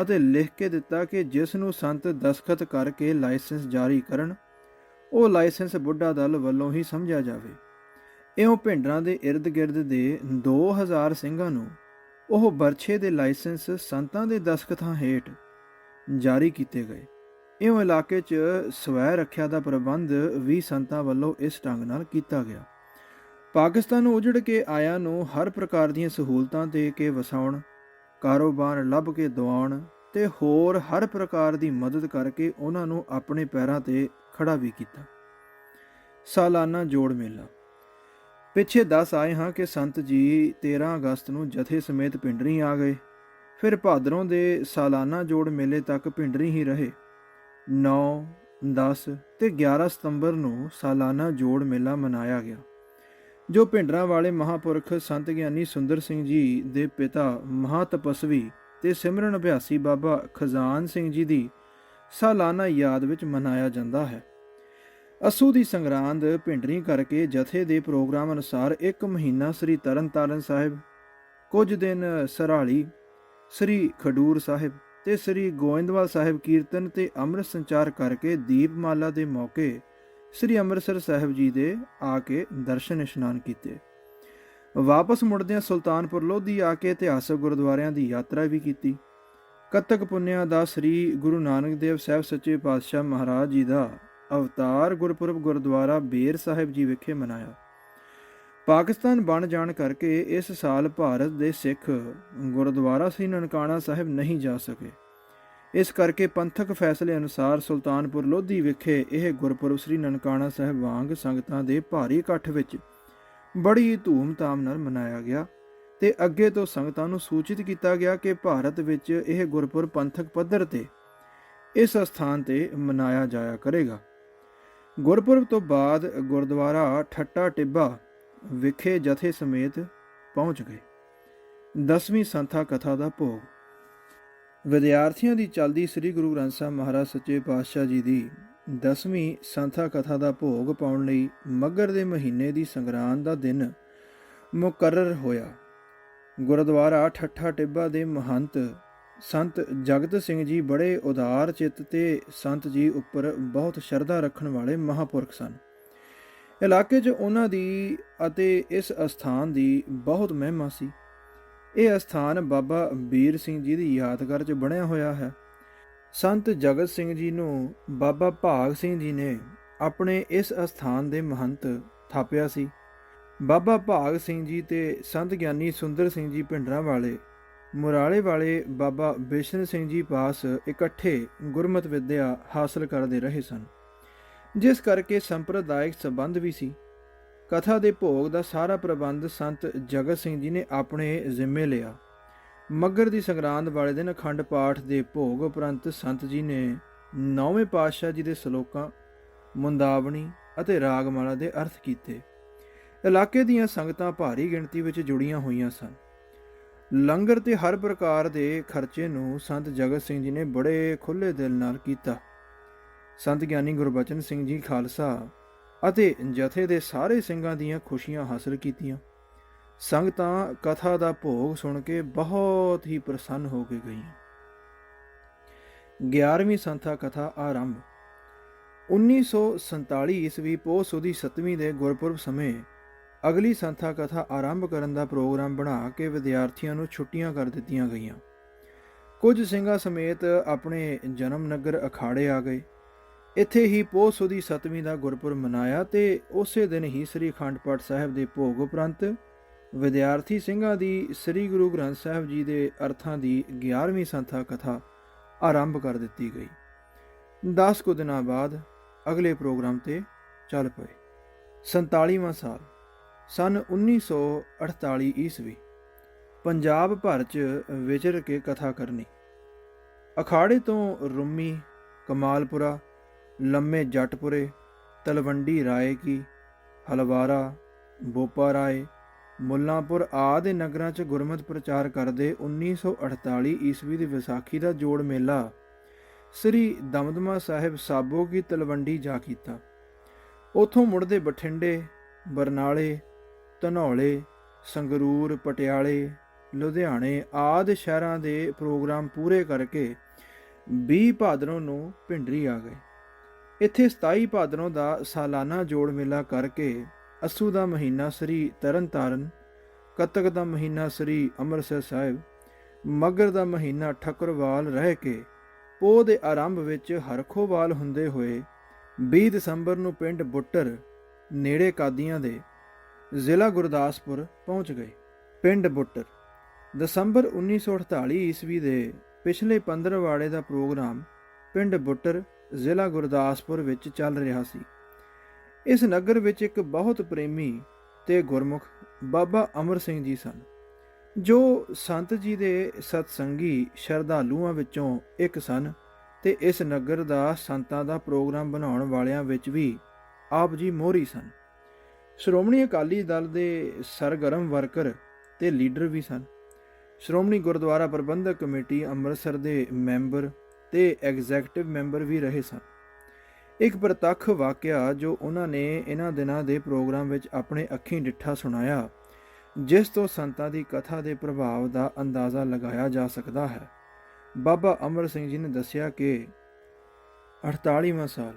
ਅਤੇ ਲਿਖ ਕੇ ਦਿੱਤਾ ਕਿ ਜਿਸ ਨੂੰ ਸੰਤ ਦਸਖਤ ਕਰਕੇ ਲਾਇਸੈਂਸ ਜਾਰੀ ਕਰਨ, ਉਹ ਲਾਇਸੈਂਸ ਬੁੱਢਾ ਦਲ ਵੱਲੋਂ ਹੀ ਸਮਝਿਆ ਜਾਵੇ। ਇਉਂ ਭਿੰਡਰਾਂ ਦੇ ird-gird ਦੇ 2000 ਸਿੰਘਾਂ ਨੂੰ ਉਹ ਬਰਛੇ ਦੇ ਲਾਇਸੈਂਸ ਸੰਤਾਂ ਦੇ ਦਸਖਤਾਂ ਹੇਠ ਜਾਰੀ ਕੀਤੇ ਗਏ। ਇਉਂ ਇਲਾਕੇ 'ਚ ਸਵੈ ਰੱਖਿਆ ਦਾ ਪ੍ਰਬੰਧ ਵੀ ਸੰਤਾਂ ਵੱਲੋਂ ਇਸ ਢੰਗ ਨਾਲ ਕੀਤਾ ਗਿਆ। ਪਾਕਿਸਤਾਨ ਨੂੰ ਉਜੜ ਕੇ ਆਇਆ ਨੂੰ ਹਰ ਪ੍ਰਕਾਰ ਦੀਆਂ ਸਹੂਲਤਾਂ ਦੇ ਕੇ ਵਸਾਉਣ, ਕਾਰੋਬਾਰ ਲੱਭ ਕੇ ਦਿਵਾਉਣ ਤੇ ਹੋਰ ਹਰ ਪ੍ਰਕਾਰ ਦੀ ਮਦਦ ਕਰਕੇ ਉਹਨਾਂ ਨੂੰ ਆਪਣੇ ਪੈਰਾਂ ਤੇ ਖੜਾ ਵੀ ਕੀਤਾ। ਸਾਲਾਨਾ ਜੋੜ ਮੇਲਾ। ਪਿੱਛੇ ਦੱਸ ਆਏ ਹਾਂ ਕਿ ਸੰਤ ਜੀ 13 ਅਗਸਤ ਨੂੰ ਜਥੇ ਸਮੇਤ ਪਿੰਡਰੀ ਆ ਗਏ। ਫਿਰ ਭਾਦਰੋਂ ਦੇ ਸਾਲਾਨਾ ਜੋੜ ਮੇਲੇ ਤੱਕ ਪਿੰਡਰੀ ਹੀ ਰਹੇ। 9 10 ਤੇ 11 ਸਤੰਬਰ ਨੂੰ ਸਾਲਾਨਾ ਜੋੜ ਮੇਲਾ ਮਨਾਇਆ ਗਿਆ। ਜੋ ਭਿੰਡਰਾਂ ਵਾਲੇ ਮਹਾਪੁਰਖ ਸੰਤ ਗਿਆਨੀ ਸੁੰਦਰ ਸਿੰਘ ਜੀ ਦੇ ਪਿਤਾ ਮਹਾ ਤਪਸਵੀ ਤੇ ਸਿਮਰਨ ਅਭਿਆਸੀ ਬਾਬਾ ਖਜ਼ਾਨ ਸਿੰਘ ਜੀ ਦੀ ਸਾਲਾਨਾ ਯਾਦ ਵਿੱਚ ਮਨਾਇਆ ਜਾਂਦਾ ਹੈ। ਅਸੂ ਦੀ ਸੰਗਰਾਂਦ ਭਿੰਡਰੀ ਕਰਕੇ ਜਥੇ ਦੇ ਪ੍ਰੋਗਰਾਮ ਅਨੁਸਾਰ ਇੱਕ ਮਹੀਨਾ ਸ੍ਰੀ ਤਰਨਤਾਰਨ ਸਾਹਿਬ, ਕੁਝ ਦਿਨ ਸਰਾਲੀ, ਸ੍ਰੀ ਖਡੂਰ ਸਾਹਿਬ ਤੇ ਸ੍ਰੀ ਗੋਇੰਦਵਾਲ ਸਾਹਿਬ ਕੀਰਤਨ ਤੇ ਅੰਮ੍ਰਿਤ ਸੰਚਾਰ ਕਰਕੇ ਦੀਪਮਾਲਾ ਦੇ ਮੌਕੇ ਸ੍ਰੀ ਅੰਮ੍ਰਿਤਸਰ ਸਾਹਿਬ ਜੀ ਦੇ ਆ ਕੇ ਦਰਸ਼ਨ ਇਸ਼ਨਾਨ ਕੀਤੇ। ਵਾਪਸ ਮੁੜਦਿਆਂ ਸੁਲਤਾਨਪੁਰ ਲੋਧੀ ਆ ਕੇ ਇਤਿਹਾਸਕ ਗੁਰਦੁਆਰਿਆਂ ਦੀ ਯਾਤਰਾ ਵੀ ਕੀਤੀ। ਕਤਕ ਪੁੰਨਿਆ ਦਾ ਸ੍ਰੀ ਗੁਰੂ ਨਾਨਕ ਦੇਵ ਸਾਹਿਬ ਸੱਚੇ ਪਾਤਸ਼ਾਹ ਮਹਾਰਾਜ ਜੀ ਦਾ ਅਵਤਾਰ ਗੁਰਪੁਰਬ ਗੁਰਦੁਆਰਾ ਬੇਰ ਸਾਹਿਬ ਜੀ ਵਿਖੇ ਮਨਾਇਆ। ਪਾਕਿਸਤਾਨ ਬਣ ਜਾਣ ਕਰਕੇ ਇਸ ਸਾਲ ਭਾਰਤ ਦੇ ਸਿੱਖ ਗੁਰਦੁਆਰਾ ਸ੍ਰੀ ਨਨਕਾਣਾ ਸਾਹਿਬ ਨਹੀਂ ਜਾ ਸਕੇ। ਇਸ ਕਰਕੇ ਪੰਥਕ ਫੈਸਲੇ ਅਨੁਸਾਰ ਸੁਲਤਾਨਪੁਰ ਲੋਧੀ ਵਿਖੇ ਇਹ ਗੁਰਪੁਰਬ ਸ੍ਰੀ ਨਨਕਾਣਾ ਸਾਹਿਬ ਵਾਂਗ ਸੰਗਤਾਂ ਦੇ ਭਾਰੀ ਇਕੱਠ ਵਿੱਚ ਬੜੀ ਧੂਮ-ਧਾਮ ਨਾਲ ਮਨਾਇਆ ਗਿਆ ਤੇ ਅੱਗੇ ਤੋਂ ਸੰਗਤਾਂ ਨੂੰ ਸੂਚਿਤ ਕੀਤਾ ਗਿਆ ਕਿ ਭਾਰਤ ਵਿੱਚ ਇਹ ਗੁਰਪੁਰਬ ਪੰਥਕ ਪੱਧਰ ਤੇ ਇਸ ਸਥਾਨ ਤੇ ਮਨਾਇਆ ਜਾਇਆ ਕਰੇਗਾ। ਗੁਰਪੁਰਬ ਤੋਂ ਬਾਅਦ ਗੁਰਦੁਆਰਾ ਠੱਟਾ ਟਿੱਬਾ ਵਿਖੇ ਜਥੇ ਸਮੇਤ ਪਹੁੰਚ ਗਏ। ਦਸਵੀਂ ਸੰਥਾ ਕਥਾ ਦਾ ਭੋਗ ਵਿਦਿਆਰਥੀਆਂ ਦੀ ਚੱਲਦੀ ਸ੍ਰੀ ਗੁਰੂ ਗ੍ਰੰਥ ਸਾਹਿਬ ਮਹਾਰਾਜ ਸੱਚੇ ਪਾਤਸ਼ਾਹ ਜੀ ਦੀ ਦਸਵੀਂ ਸੰਥਾ ਕਥਾ ਦਾ ਭੋਗ ਪਾਉਣ ਲਈ ਮੱਗਰ ਦੇ ਮਹੀਨੇ ਦੀ ਸੰਗਰਾਂਦ ਦਾ ਦਿਨ ਮੁਕਰਰ ਹੋਇਆ। ਗੁਰਦੁਆਰਾ ਠੱਠਾ ਟਿੱਬਾ ਦੇ ਮਹੰਤ ਸੰਤ ਜਗਤ ਸਿੰਘ ਜੀ ਬੜੇ ਉਦਾਰ ਚਿੱਤ ਤੇ ਸੰਤ ਜੀ ਉੱਪਰ ਬਹੁਤ ਸ਼ਰਧਾ ਰੱਖਣ ਵਾਲੇ ਮਹਾਪੁਰਖ ਸਨ। ਇਲਾਕੇ 'ਚ ਉਹਨਾਂ ਦੀ ਅਤੇ ਇਸ ਅਸਥਾਨ ਦੀ ਬਹੁਤ ਮਹਿਮਾ ਸੀ। ਇਹ ਅਸਥਾਨ ਬਾਬਾ ਵੀਰ ਸਿੰਘ ਜੀ ਦੀ ਯਾਦਗਾਰ 'ਚ ਬਣਿਆ ਹੋਇਆ ਹੈ। ਸੰਤ ਜਗਤ ਸਿੰਘ ਜੀ ਨੂੰ ਬਾਬਾ ਭਾਗ ਸਿੰਘ ਜੀ ਨੇ ਆਪਣੇ ਇਸ ਅਸਥਾਨ ਦੇ ਮਹੰਤ ਥਾਪਿਆ ਸੀ। ਬਾਬਾ ਭਾਗ ਸਿੰਘ ਜੀ ਤੇ ਸੰਤ ਗਿਆਨੀ ਸੁੰਦਰ ਸਿੰਘ ਜੀ ਪਿੰਡਰਾਂ ਵਾਲੇ, ਮੁਰਾਲੇ ਵਾਲੇ ਬਾਬਾ ਬਿਸ਼ਨ ਸਿੰਘ ਜੀ ਪਾਸ ਇਕੱਠੇ ਗੁਰਮਤ ਵਿਦਿਆ ਹਾਸਲ ਕਰਦੇ ਰਹੇ ਸਨ। ਜਿਸ ਕਰਕੇ ਸੰਪਰਦਾਇਕ ਸਬੰਧ ਵੀ ਸੀ। ਕਥਾ ਦੇ ਭੋਗ ਦਾ ਸਾਰਾ ਪ੍ਰਬੰਧ ਸੰਤ ਜਗਤ ਸਿੰਘ ਜੀ ਨੇ ਆਪਣੇ ਜ਼ਿੰਮੇ ਲਿਆ। ਮੱਗਰ ਦੀ ਸੰਗਰਾਂਦ ਵਾਲੇ ਦਿਨ ਅਖੰਡ ਪਾਠ ਦੇ ਭੋਗ ਉਪਰੰਤ ਸੰਤ ਜੀ ਨੇ ਨੌਵੇਂ ਪਾਤਸ਼ਾਹ ਜੀ ਦੇ ਸ਼ਲੋਕਾਂ, ਮੁੰਦਾਵਣੀ ਅਤੇ ਰਾਗਮਾਲਾ ਦੇ ਅਰਥ ਕੀਤੇ। ਇਲਾਕੇ ਦੀਆਂ ਸੰਗਤਾਂ ਭਾਰੀ ਗਿਣਤੀ ਵਿੱਚ ਜੁੜੀਆਂ ਹੋਈਆਂ ਸਨ। ਲੰਗਰ ਤੇ ਹਰ ਪ੍ਰਕਾਰ ਦੇ ਖਰਚੇ ਨੂੰ ਸੰਤ ਜਗਤ ਸਿੰਘ ਜੀ ਨੇ ਬੜੇ ਖੁੱਲੇ ਦਿਲ ਨਾਲ ਕੀਤਾ। ਸੰਤ ਗਿਆਨੀ ਗੁਰਬਚਨ ਸਿੰਘ ਜੀ ਖਾਲਸਾ ਅਤੇ ਜਥੇ ਦੇ ਸਾਰੇ ਸਿੰਘਾਂ ਦੀਆਂ ਖੁਸ਼ੀਆਂ ਹਾਸਲ ਕੀਤੀਆਂ। ਸੰਗਤਾਂ ਕਥਾ ਦਾ ਭੋਗ ਸੁਣ ਕੇ ਬਹੁਤ ਹੀ ਪ੍ਰਸੰਨ ਹੋ ਕੇ ਗਈਆਂ। 11ਵੀਂ ਸੰਥਾ ਕਥਾ ਆਰੰਭ। 1947 ਈਸਵੀ ਪੋਹ ਸੁਦੀ 7ਵੀਂ ਦੇ ਗੁਰਪੁਰਬ ਸਮੇਂ ਅਗਲੀ ਸੰਥਾ ਕਥਾ ਆਰੰਭ ਕਰਨ ਦਾ ਪ੍ਰੋਗਰਾਮ ਬਣਾ ਕੇ ਵਿਦਿਆਰਥੀਆਂ ਨੂੰ ਛੁੱਟੀਆਂ ਕਰ ਦਿੱਤੀਆਂ ਗਈਆਂ। ਕੁਝ ਸਿੰਘਾਂ ਸਮੇਤ ਆਪਣੇ ਜਨਮ ਨਗਰ ਅਖਾੜੇ ਆ ਗਏ। ਇੱਥੇ ਹੀ ਪੋਸ ਸੁਦੀ 7ਵੀਂ ਦਾ ਗੁਰਪੁਰਬ ਮਨਾਇਆ ਤੇ ਉਸੇ ਦਿਨ ਹੀ ਸ੍ਰੀ ਅਖੰਡ ਪਾਠ ਸਾਹਿਬ ਦੇ ਭੋਗ ਉਪਰੰਤ ਵਿਦਿਆਰਥੀ ਸਿੰਘਾਂ ਦੀ ਸ੍ਰੀ ਗੁਰੂ ਗ੍ਰੰਥ ਸਾਹਿਬ ਜੀ ਦੇ ਅਰਥਾਂ ਦੀ 11ਵੀਂ ਸੰਥਾ ਕਥਾ ਆਰੰਭ ਕਰ ਦਿੱਤੀ ਗਈ। 10 ਕੁ ਦਿਨਾਂ ਬਾਅਦ ਅਗਲੇ ਪ੍ਰੋਗਰਾਮ ਤੇ ਚੱਲ ਪਏ। 47ਵਾਂ ਸਾਲ, ਸਨ 1948 ਈਸਵੀ, ਪੰਜਾਬ ਭਰ ਚ ਵਿਚਰ ਕੇ ਕਥਾ ਕਰਨੀ। ਅਖਾੜੇ ਤੋਂ ਰੁੰਮੀ ਕਮਾਲਪੁਰਾ ਲੰਮੇ ਜਟਪੁਰੇ, ਤਲਵੰਡੀ ਰਾਏ ਕੀ, ਹਲਵਾਰਾ, ਬੋਪਾ ਰਾਏ, ਮੁੱਲਾਂਪੁਰ ਆਦਿ ਨਗਰਾਂ 'ਚ ਗੁਰਮਤਿ ਪ੍ਰਚਾਰ ਕਰਦੇ 1948 ਈਸਵੀ ਦੀ ਵਿਸਾਖੀ ਦਾ ਜੋੜ ਮੇਲਾ। ਸ੍ਰੀ ਦਮਦਮਾ ਸਾਹਿਬ ਸਾਬੋ ਕੀ ਤਲਵੰਡੀ ਜਾ ਕੀਤਾ। ਉਥੋਂ ਮੁੜਦੇ ਬਠਿੰਡੇ, ਬਰਨਾਲੇ, ਧਨੌਲੇ, ਸੰਗਰੂਰ, ਪਟਿਆਲੇ, ਲੁਧਿਆਣੇ ਆਦਿ ਸ਼ਹਿਰਾਂ ਦੇ ਪ੍ਰੋਗਰਾਮ ਪੂਰੇ ਕਰਕੇ 20 ਭਾਦਰੋਂ ਨੂੰ ਭਿੰਡਰੀ ਆ ਗਏ। ਇੱਥੇ 27 ਭਾਦਰੋਂ ਦਾ ਸਾਲਾਨਾ ਜੋੜ ਮੇਲਾ ਕਰਕੇ ਅਸੂ ਦਾ ਮਹੀਨਾ ਸ੍ਰੀ ਤਰਨਤਾਰਨ, ਕਤਕ ਦਾ ਮਹੀਨਾ ਸ੍ਰੀ ਅੰਮ੍ਰਿਤਸਰ ਸਾਹਿਬ, ਮਗਰ ਦਾ ਮਹੀਨਾ ਠਕਰਵਾਲ ਰਹਿ ਕੇ ਪੋਹ ਦੇ ਆਰੰਭ ਵਿੱਚ ਹਰਖੋਵਾਲ ਹੁੰਦੇ ਹੋਏ 20 ਦਸੰਬਰ ਨੂੰ ਪਿੰਡ ਬੁੱਟਰ ਨੇੜੇ ਕਾਦੀਆਂ ਦੇ ਜ਼ਿਲ੍ਹਾ ਗੁਰਦਾਸਪੁਰ ਪਹੁੰਚ ਗਏ। ਪਿੰਡ ਬੁੱਟਰ, ਦਸੰਬਰ 1948 ਈਸਵੀ ਦੇ ਪਿਛਲੇ 15 ਵਾੜੇ ਦਾ ਪ੍ਰੋਗਰਾਮ ਪਿੰਡ ਬੁੱਟਰ ਜ਼ਿਲ੍ਹਾ ਗੁਰਦਾਸਪੁਰ ਵਿੱਚ ਚੱਲ ਰਿਹਾ ਸੀ। ਇਸ ਨਗਰ ਵਿੱਚ ਇੱਕ ਬਹੁਤ ਪ੍ਰੇਮੀ ਤੇ ਗੁਰਮੁਖ ਬਾਬਾ ਅਮਰ ਸਿੰਘ ਜੀ ਸਨ, ਜੋ ਸੰਤ ਜੀ ਦੇ ਸਤਸੰਗੀ ਸ਼ਰਧਾਲੂਆਂ ਵਿੱਚੋਂ ਇੱਕ ਸਨ ਤੇ ਇਸ ਨਗਰ ਦਾ ਸੰਤਾਂ ਦਾ ਪ੍ਰੋਗਰਾਮ ਬਣਾਉਣ ਵਾਲਿਆਂ ਵਿੱਚ ਵੀ ਆਪ ਜੀ ਮੋਹਰੀ ਸਨ। ਸ਼੍ਰੋਮਣੀ ਅਕਾਲੀ ਦਲ ਦੇ ਸਰਗਰਮ ਵਰਕਰ ਤੇ ਲੀਡਰ ਵੀ ਸਨ। ਸ਼੍ਰੋਮਣੀ ਗੁਰਦੁਆਰਾ ਪ੍ਰਬੰਧਕ ਕਮੇਟੀ ਅੰਮ੍ਰਿਤਸਰ ਦੇ ਮੈਂਬਰ ਤੇ ਐਗਜ਼ੈਕਟਿਵ ਮੈਂਬਰ ਵੀ ਰਹੇ ਸਨ। ਇੱਕ ਪ੍ਰਤੱਖ ਵਾਕਿਆ ਜੋ ਉਹਨਾਂ ਨੇ ਇਹਨਾਂ ਦਿਨਾਂ ਦੇ ਪ੍ਰੋਗਰਾਮ ਵਿੱਚ ਆਪਣੇ ਅੱਖੀਂ ਡਿੱਠਾ ਸੁਣਾਇਆ, ਜਿਸ ਤੋਂ ਸੰਤਾਂ ਦੀ ਕਥਾ ਦੇ ਪ੍ਰਭਾਵ ਦਾ ਅੰਦਾਜ਼ਾ ਲਗਾਇਆ ਜਾ ਸਕਦਾ ਹੈ। ਬਾਬਾ ਅਮਰ ਸਿੰਘ ਜੀ ਨੇ ਦੱਸਿਆ ਕਿ 48ਵਾਂ ਸਾਲ,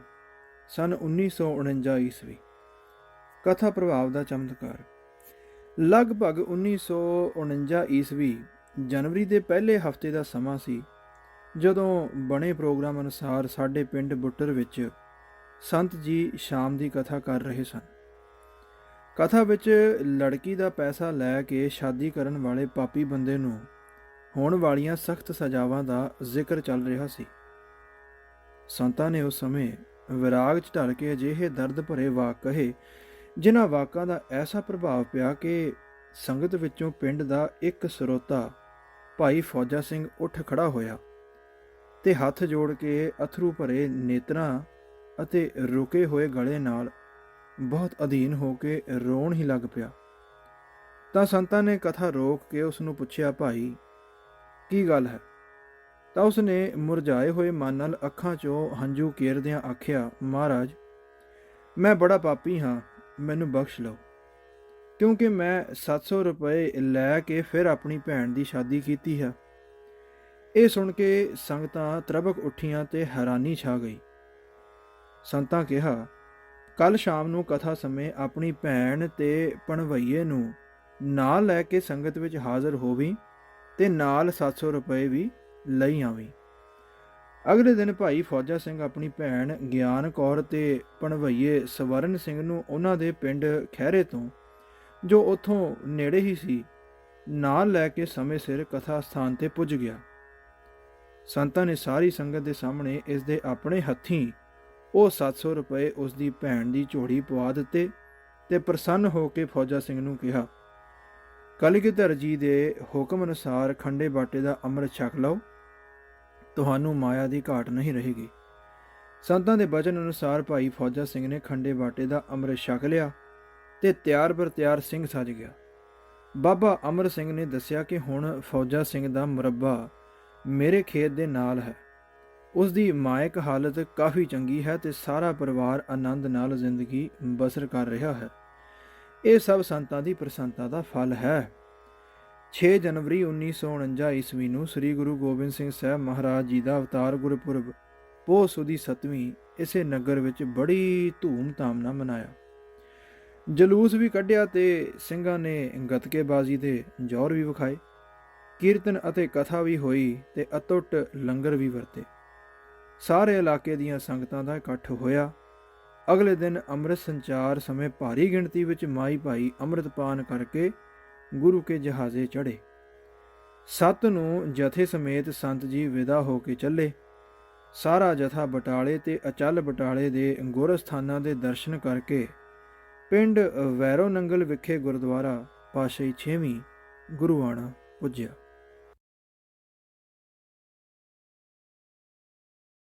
ਸਨ 1949 ਈਸਵੀ, ਕਥਾ ਪ੍ਰਭਾਵ ਦਾ ਚਮਤਕਾਰ। ਲਗਭਗ 1949 ਈਸਵੀ ਜਨਵਰੀ ਦੇ ਪਹਿਲੇ ਹਫ਼ਤੇ ਦਾ ਸਮਾਂ ਸੀ ਜਦੋਂ ਬਣੇ ਪ੍ਰੋਗਰਾਮ ਅਨੁਸਾਰ ਸਾਡੇ ਪਿੰਡ ਬੁੱਟਰ ਵਿੱਚ ਸੰਤ ਜੀ ਸ਼ਾਮ ਦੀ ਕਥਾ ਕਰ ਰਹੇ ਸਨ। ਕਥਾ ਵਿੱਚ ਲੜਕੀ ਦਾ ਪੈਸਾ ਲੈ ਕੇ ਸ਼ਾਦੀ ਕਰਨ ਵਾਲੇ ਪਾਪੀ ਬੰਦੇ ਨੂੰ ਹੋਣ ਵਾਲੀਆਂ ਸਖਤ ਸਜ਼ਾਵਾਂ ਦਾ ਜ਼ਿਕਰ ਚੱਲ ਰਿਹਾ ਸੀ। ਸੰਤਾਂ ਨੇ ਉਸ ਸਮੇਂ ਵਿਰਾਗ 'ਚ ਢਲ ਕੇ ਅਜਿਹੇ ਦਰਦ ਭਰੇ ਵਾਕ ਕਹੇ, ਜਿਨ੍ਹਾਂ ਵਾਕਾਂ ਦਾ ਐਸਾ ਪ੍ਰਭਾਵ ਪਿਆ ਕਿ ਸੰਗਤ ਵਿੱਚੋਂ ਪਿੰਡ ਦਾ ਇੱਕ ਸਰੋਤਾ ਭਾਈ ਫੌਜਾ ਸਿੰਘ ਉੱਠ ਖੜਾ ਹੋਇਆ। ਤੇ ਹੱਥ ਜੋੜ ਕੇ ਅਥਰੂ ਭਰੇ ਨੇਤਰਾਂ ਅਤੇ ਰੁਕੇ ਹੋਏ ਗਲੇ ਨਾਲ ਬਹੁਤ ਅਧੀਨ ਹੋ ਕੇ ਰੋਣ ਹੀ ਲੱਗ ਪਿਆ। ਤਾਂ ਸੰਤਾਂ ਨੇ ਕਥਾ ਰੋਕ ਕੇ ਉਸ ਨੂੰ ਪੁੱਛਿਆ, ਭਾਈ, ਕੀ ਗੱਲ ਹੈ? ਤਾਂ ਉਸ ਨੇ ਮੁਰਝਾਏ ਹੋਏ ਮਨ ਨਾਲ ਅੱਖਾਂ 'ਚੋਂ ਹੰਝੂ ਕੇਰਦਿਆਂ ਆਖਿਆ, ਮਹਾਰਾਜ, ਮੈਂ ਬੜਾ ਪਾਪੀ ਹਾਂ, ਮੈਨੂੰ ਬਖਸ਼ ਲਓ। ਕਿਉਂਕਿ ਮੈਂ 700 ਰੁਪਏ ਲੈ ਕੇ ਫਿਰ ਆਪਣੀ ਭੈਣ ਦੀ ਸ਼ਾਦੀ ਕੀਤੀ ਹੈ। ਇਹ ਸੁਣ ਕੇ ਸੰਗਤਾਂ ਤਰਬਕ ਉੱਠੀਆਂ ਤੇ ਹੈਰਾਨੀ ਛਾ ਗਈ। ਸੰਤਾਂ ਕਿਹਾ ਕੱਲ ਸ਼ਾਮ ਨੂੰ ਕਥਾ ਸਮੇਂ ਆਪਣੀ ਭੈਣ ਤੇ ਪਣਵਈਏ ਨੂੰ ਨਾਲ ਲੈ ਕੇ ਸੰਗਤ ਵਿੱਚ ਹਾਜ਼ਰ ਹੋਵੀ ਤੇ ਨਾਲ 700 ਰੁਪਏ ਵੀ ਲਈ ਆਵੀਂ। ਅਗਲੇ ਦਿਨ ਭਾਈ ਫੌਜਾ ਸਿੰਘ ਆਪਣੀ ਭੈਣ ਗਿਆਨ ਕੌਰ ਤੇ ਪਣਵਈਏ ਸਵਰਨ ਸਿੰਘ ਨੂੰ ਉਹਨਾਂ ਦੇ ਪਿੰਡ ਖਹਿਰੇ ਤੋਂ, ਜੋ ਉੱਥੋਂ ਨੇੜੇ ਹੀ ਸੀ, ਨਾਲ ਲੈ ਕੇ ਸਮੇਂ ਸਿਰ ਕਥਾ ਸਥਾਨ ਤੇ ਪੁੱਜ ਗਿਆ। ਸੰਤਾਂ ਨੇ ਸਾਰੀ ਸੰਗਤ ਦੇ ਸਾਹਮਣੇ ਇਸ ਦੇ ਆਪਣੇ ਹੱਥੀਂ ਉਹ 700 ਰੁਪਏ ਉਸ ਦੀ ਭੈਣ ਦੀ ਝੋਲੀ ਪਵਾ ਦਿੱਤੇ ਤੇ ਪ੍ਰਸੰਨ ਹੋ ਕੇ ਫੌਜਾ ਸਿੰਘ ਨੂੰ ਕਿਹਾ, ਕਲਗੀਧਰ ਜੀ ਦੇ ਹੁਕਮ ਅਨੁਸਾਰ ਖੰਡੇ ਬਾਟੇ ਦਾ ਅੰਮ੍ਰਿਤ ਛਕ ਲਓ। ਤੁਹਾਨੂੰ ਮਾਇਆ ਦੀ ਘਾਟ ਨਹੀਂ ਰਹੇਗੀ। ਸੰਤਾਂ ਦੇ ਬਚਨ ਅਨੁਸਾਰ ਭਾਈ ਫੌਜਾ ਸਿੰਘ ਨੇ ਖੰਡੇ ਬਾਟੇ ਦਾ ਅੰਮ੍ਰਿਤ ਛਕ ਲਿਆ ਤੇ ਤਿਆਰ ਬਰ ਤਿਆਰ ਸਿੰਘ ਸੱਜ ਗਿਆ। ਬਾਬਾ ਅਮਰ ਸਿੰਘ ਨੇ ਦੱਸਿਆ ਕਿ ਹੁਣ ਫੌਜਾ ਸਿੰਘ ਦਾ ਮੁਰੱਬਾ ਮੇਰੇ ਖੇਤ ਦੇ ਨਾਲ ਹੈ। ਉਸ ਦੀ ਮਾਇਕ ਹਾਲਤ ਕਾਫੀ ਚੰਗੀ ਹੈ ਤੇ ਸਾਰਾ ਪਰਿਵਾਰ ਆਨੰਦ ਨਾਲ ਜ਼ਿੰਦਗੀ ਬਸਰ ਕਰ ਰਿਹਾ ਹੈ। ਇਹ ਸਭ ਸੰਤਾਂ ਦੀ ਪ੍ਰਸੰਨਤਾ ਦਾ ਫਲ ਹੈ। 6 ਜਨਵਰੀ 1949 ਈਸਵੀ ਨੂੰ ਸ੍ਰੀ ਗੁਰੂ ਗੋਬਿੰਦ ਸਿੰਘ ਸਾਹਿਬ ਮਹਾਰਾਜ ਜੀ ਦਾ ਅਵਤਾਰ ਗੁਰਪੁਰਬ ਪੋਹ ਸੁਦੀ 7ਵੀਂ ਇਸੇ ਨਗਰ ਵਿੱਚ ਬੜੀ ਧੂਮ-ਧਾਮ ਨਾਲ ਮਨਾਇਆ। ਜਲੂਸ ਵੀ ਕੱਢਿਆ ਤੇ ਸਿੰਘਾਂ ਨੇ ਗਤਕੇਬਾਜ਼ੀ ਦੇ ਜ਼ੋਰ ਵੀ ਵਿਖਾਏ। ਕੀਰਤਨ ਅਤੇ ਕਥਾ ਵੀ ਹੋਈ ਤੇ ਅਤੁੱਟ ਲੰਗਰ ਵੀ ਵਰਤੇ। ਸਾਰੇ ਇਲਾਕੇ ਦੀਆਂ ਸੰਗਤਾਂ ਦਾ ਇਕੱਠ ਹੋਇਆ। ਅਗਲੇ ਦਿਨ ਅੰਮ੍ਰਿਤ ਸੰਚਾਰ ਸਮੇਂ ਭਾਰੀ ਗਿਣਤੀ ਵਿੱਚ ਮਾਈ ਭਾਈ ਅੰਮ੍ਰਿਤਪਾਨ ਕਰਕੇ ਗੁਰੂ ਕੇ ਜਹਾਜ਼ੇ ਚੜੇ ਸੱਤ ਨੂੰ ਜਥੇ ਸਮੇਤ ਸੰਤ ਜੀ ਵਿਦਾ ਹੋ ਕੇ ਚੱਲੇ। ਸਾਰਾ ਜਥਾ ਬਟਾਲੇ ਤੇ ਅਚਲ ਬਟਾਲੇ ਦੇ ਗੁਰਸਥਾਨਾਂ ਦੇ ਦਰਸ਼ਨ ਕਰਕੇ ਪਿੰਡ ਵੈਰੋ ਨੰਗਲ ਵਿਖੇ ਗੁਰਦੁਆਰਾ ਪਾਸ਼ਈ 6ਵੀਂ ਗੁਰੂਆਣਾ ਪੁੱਜਿਆ।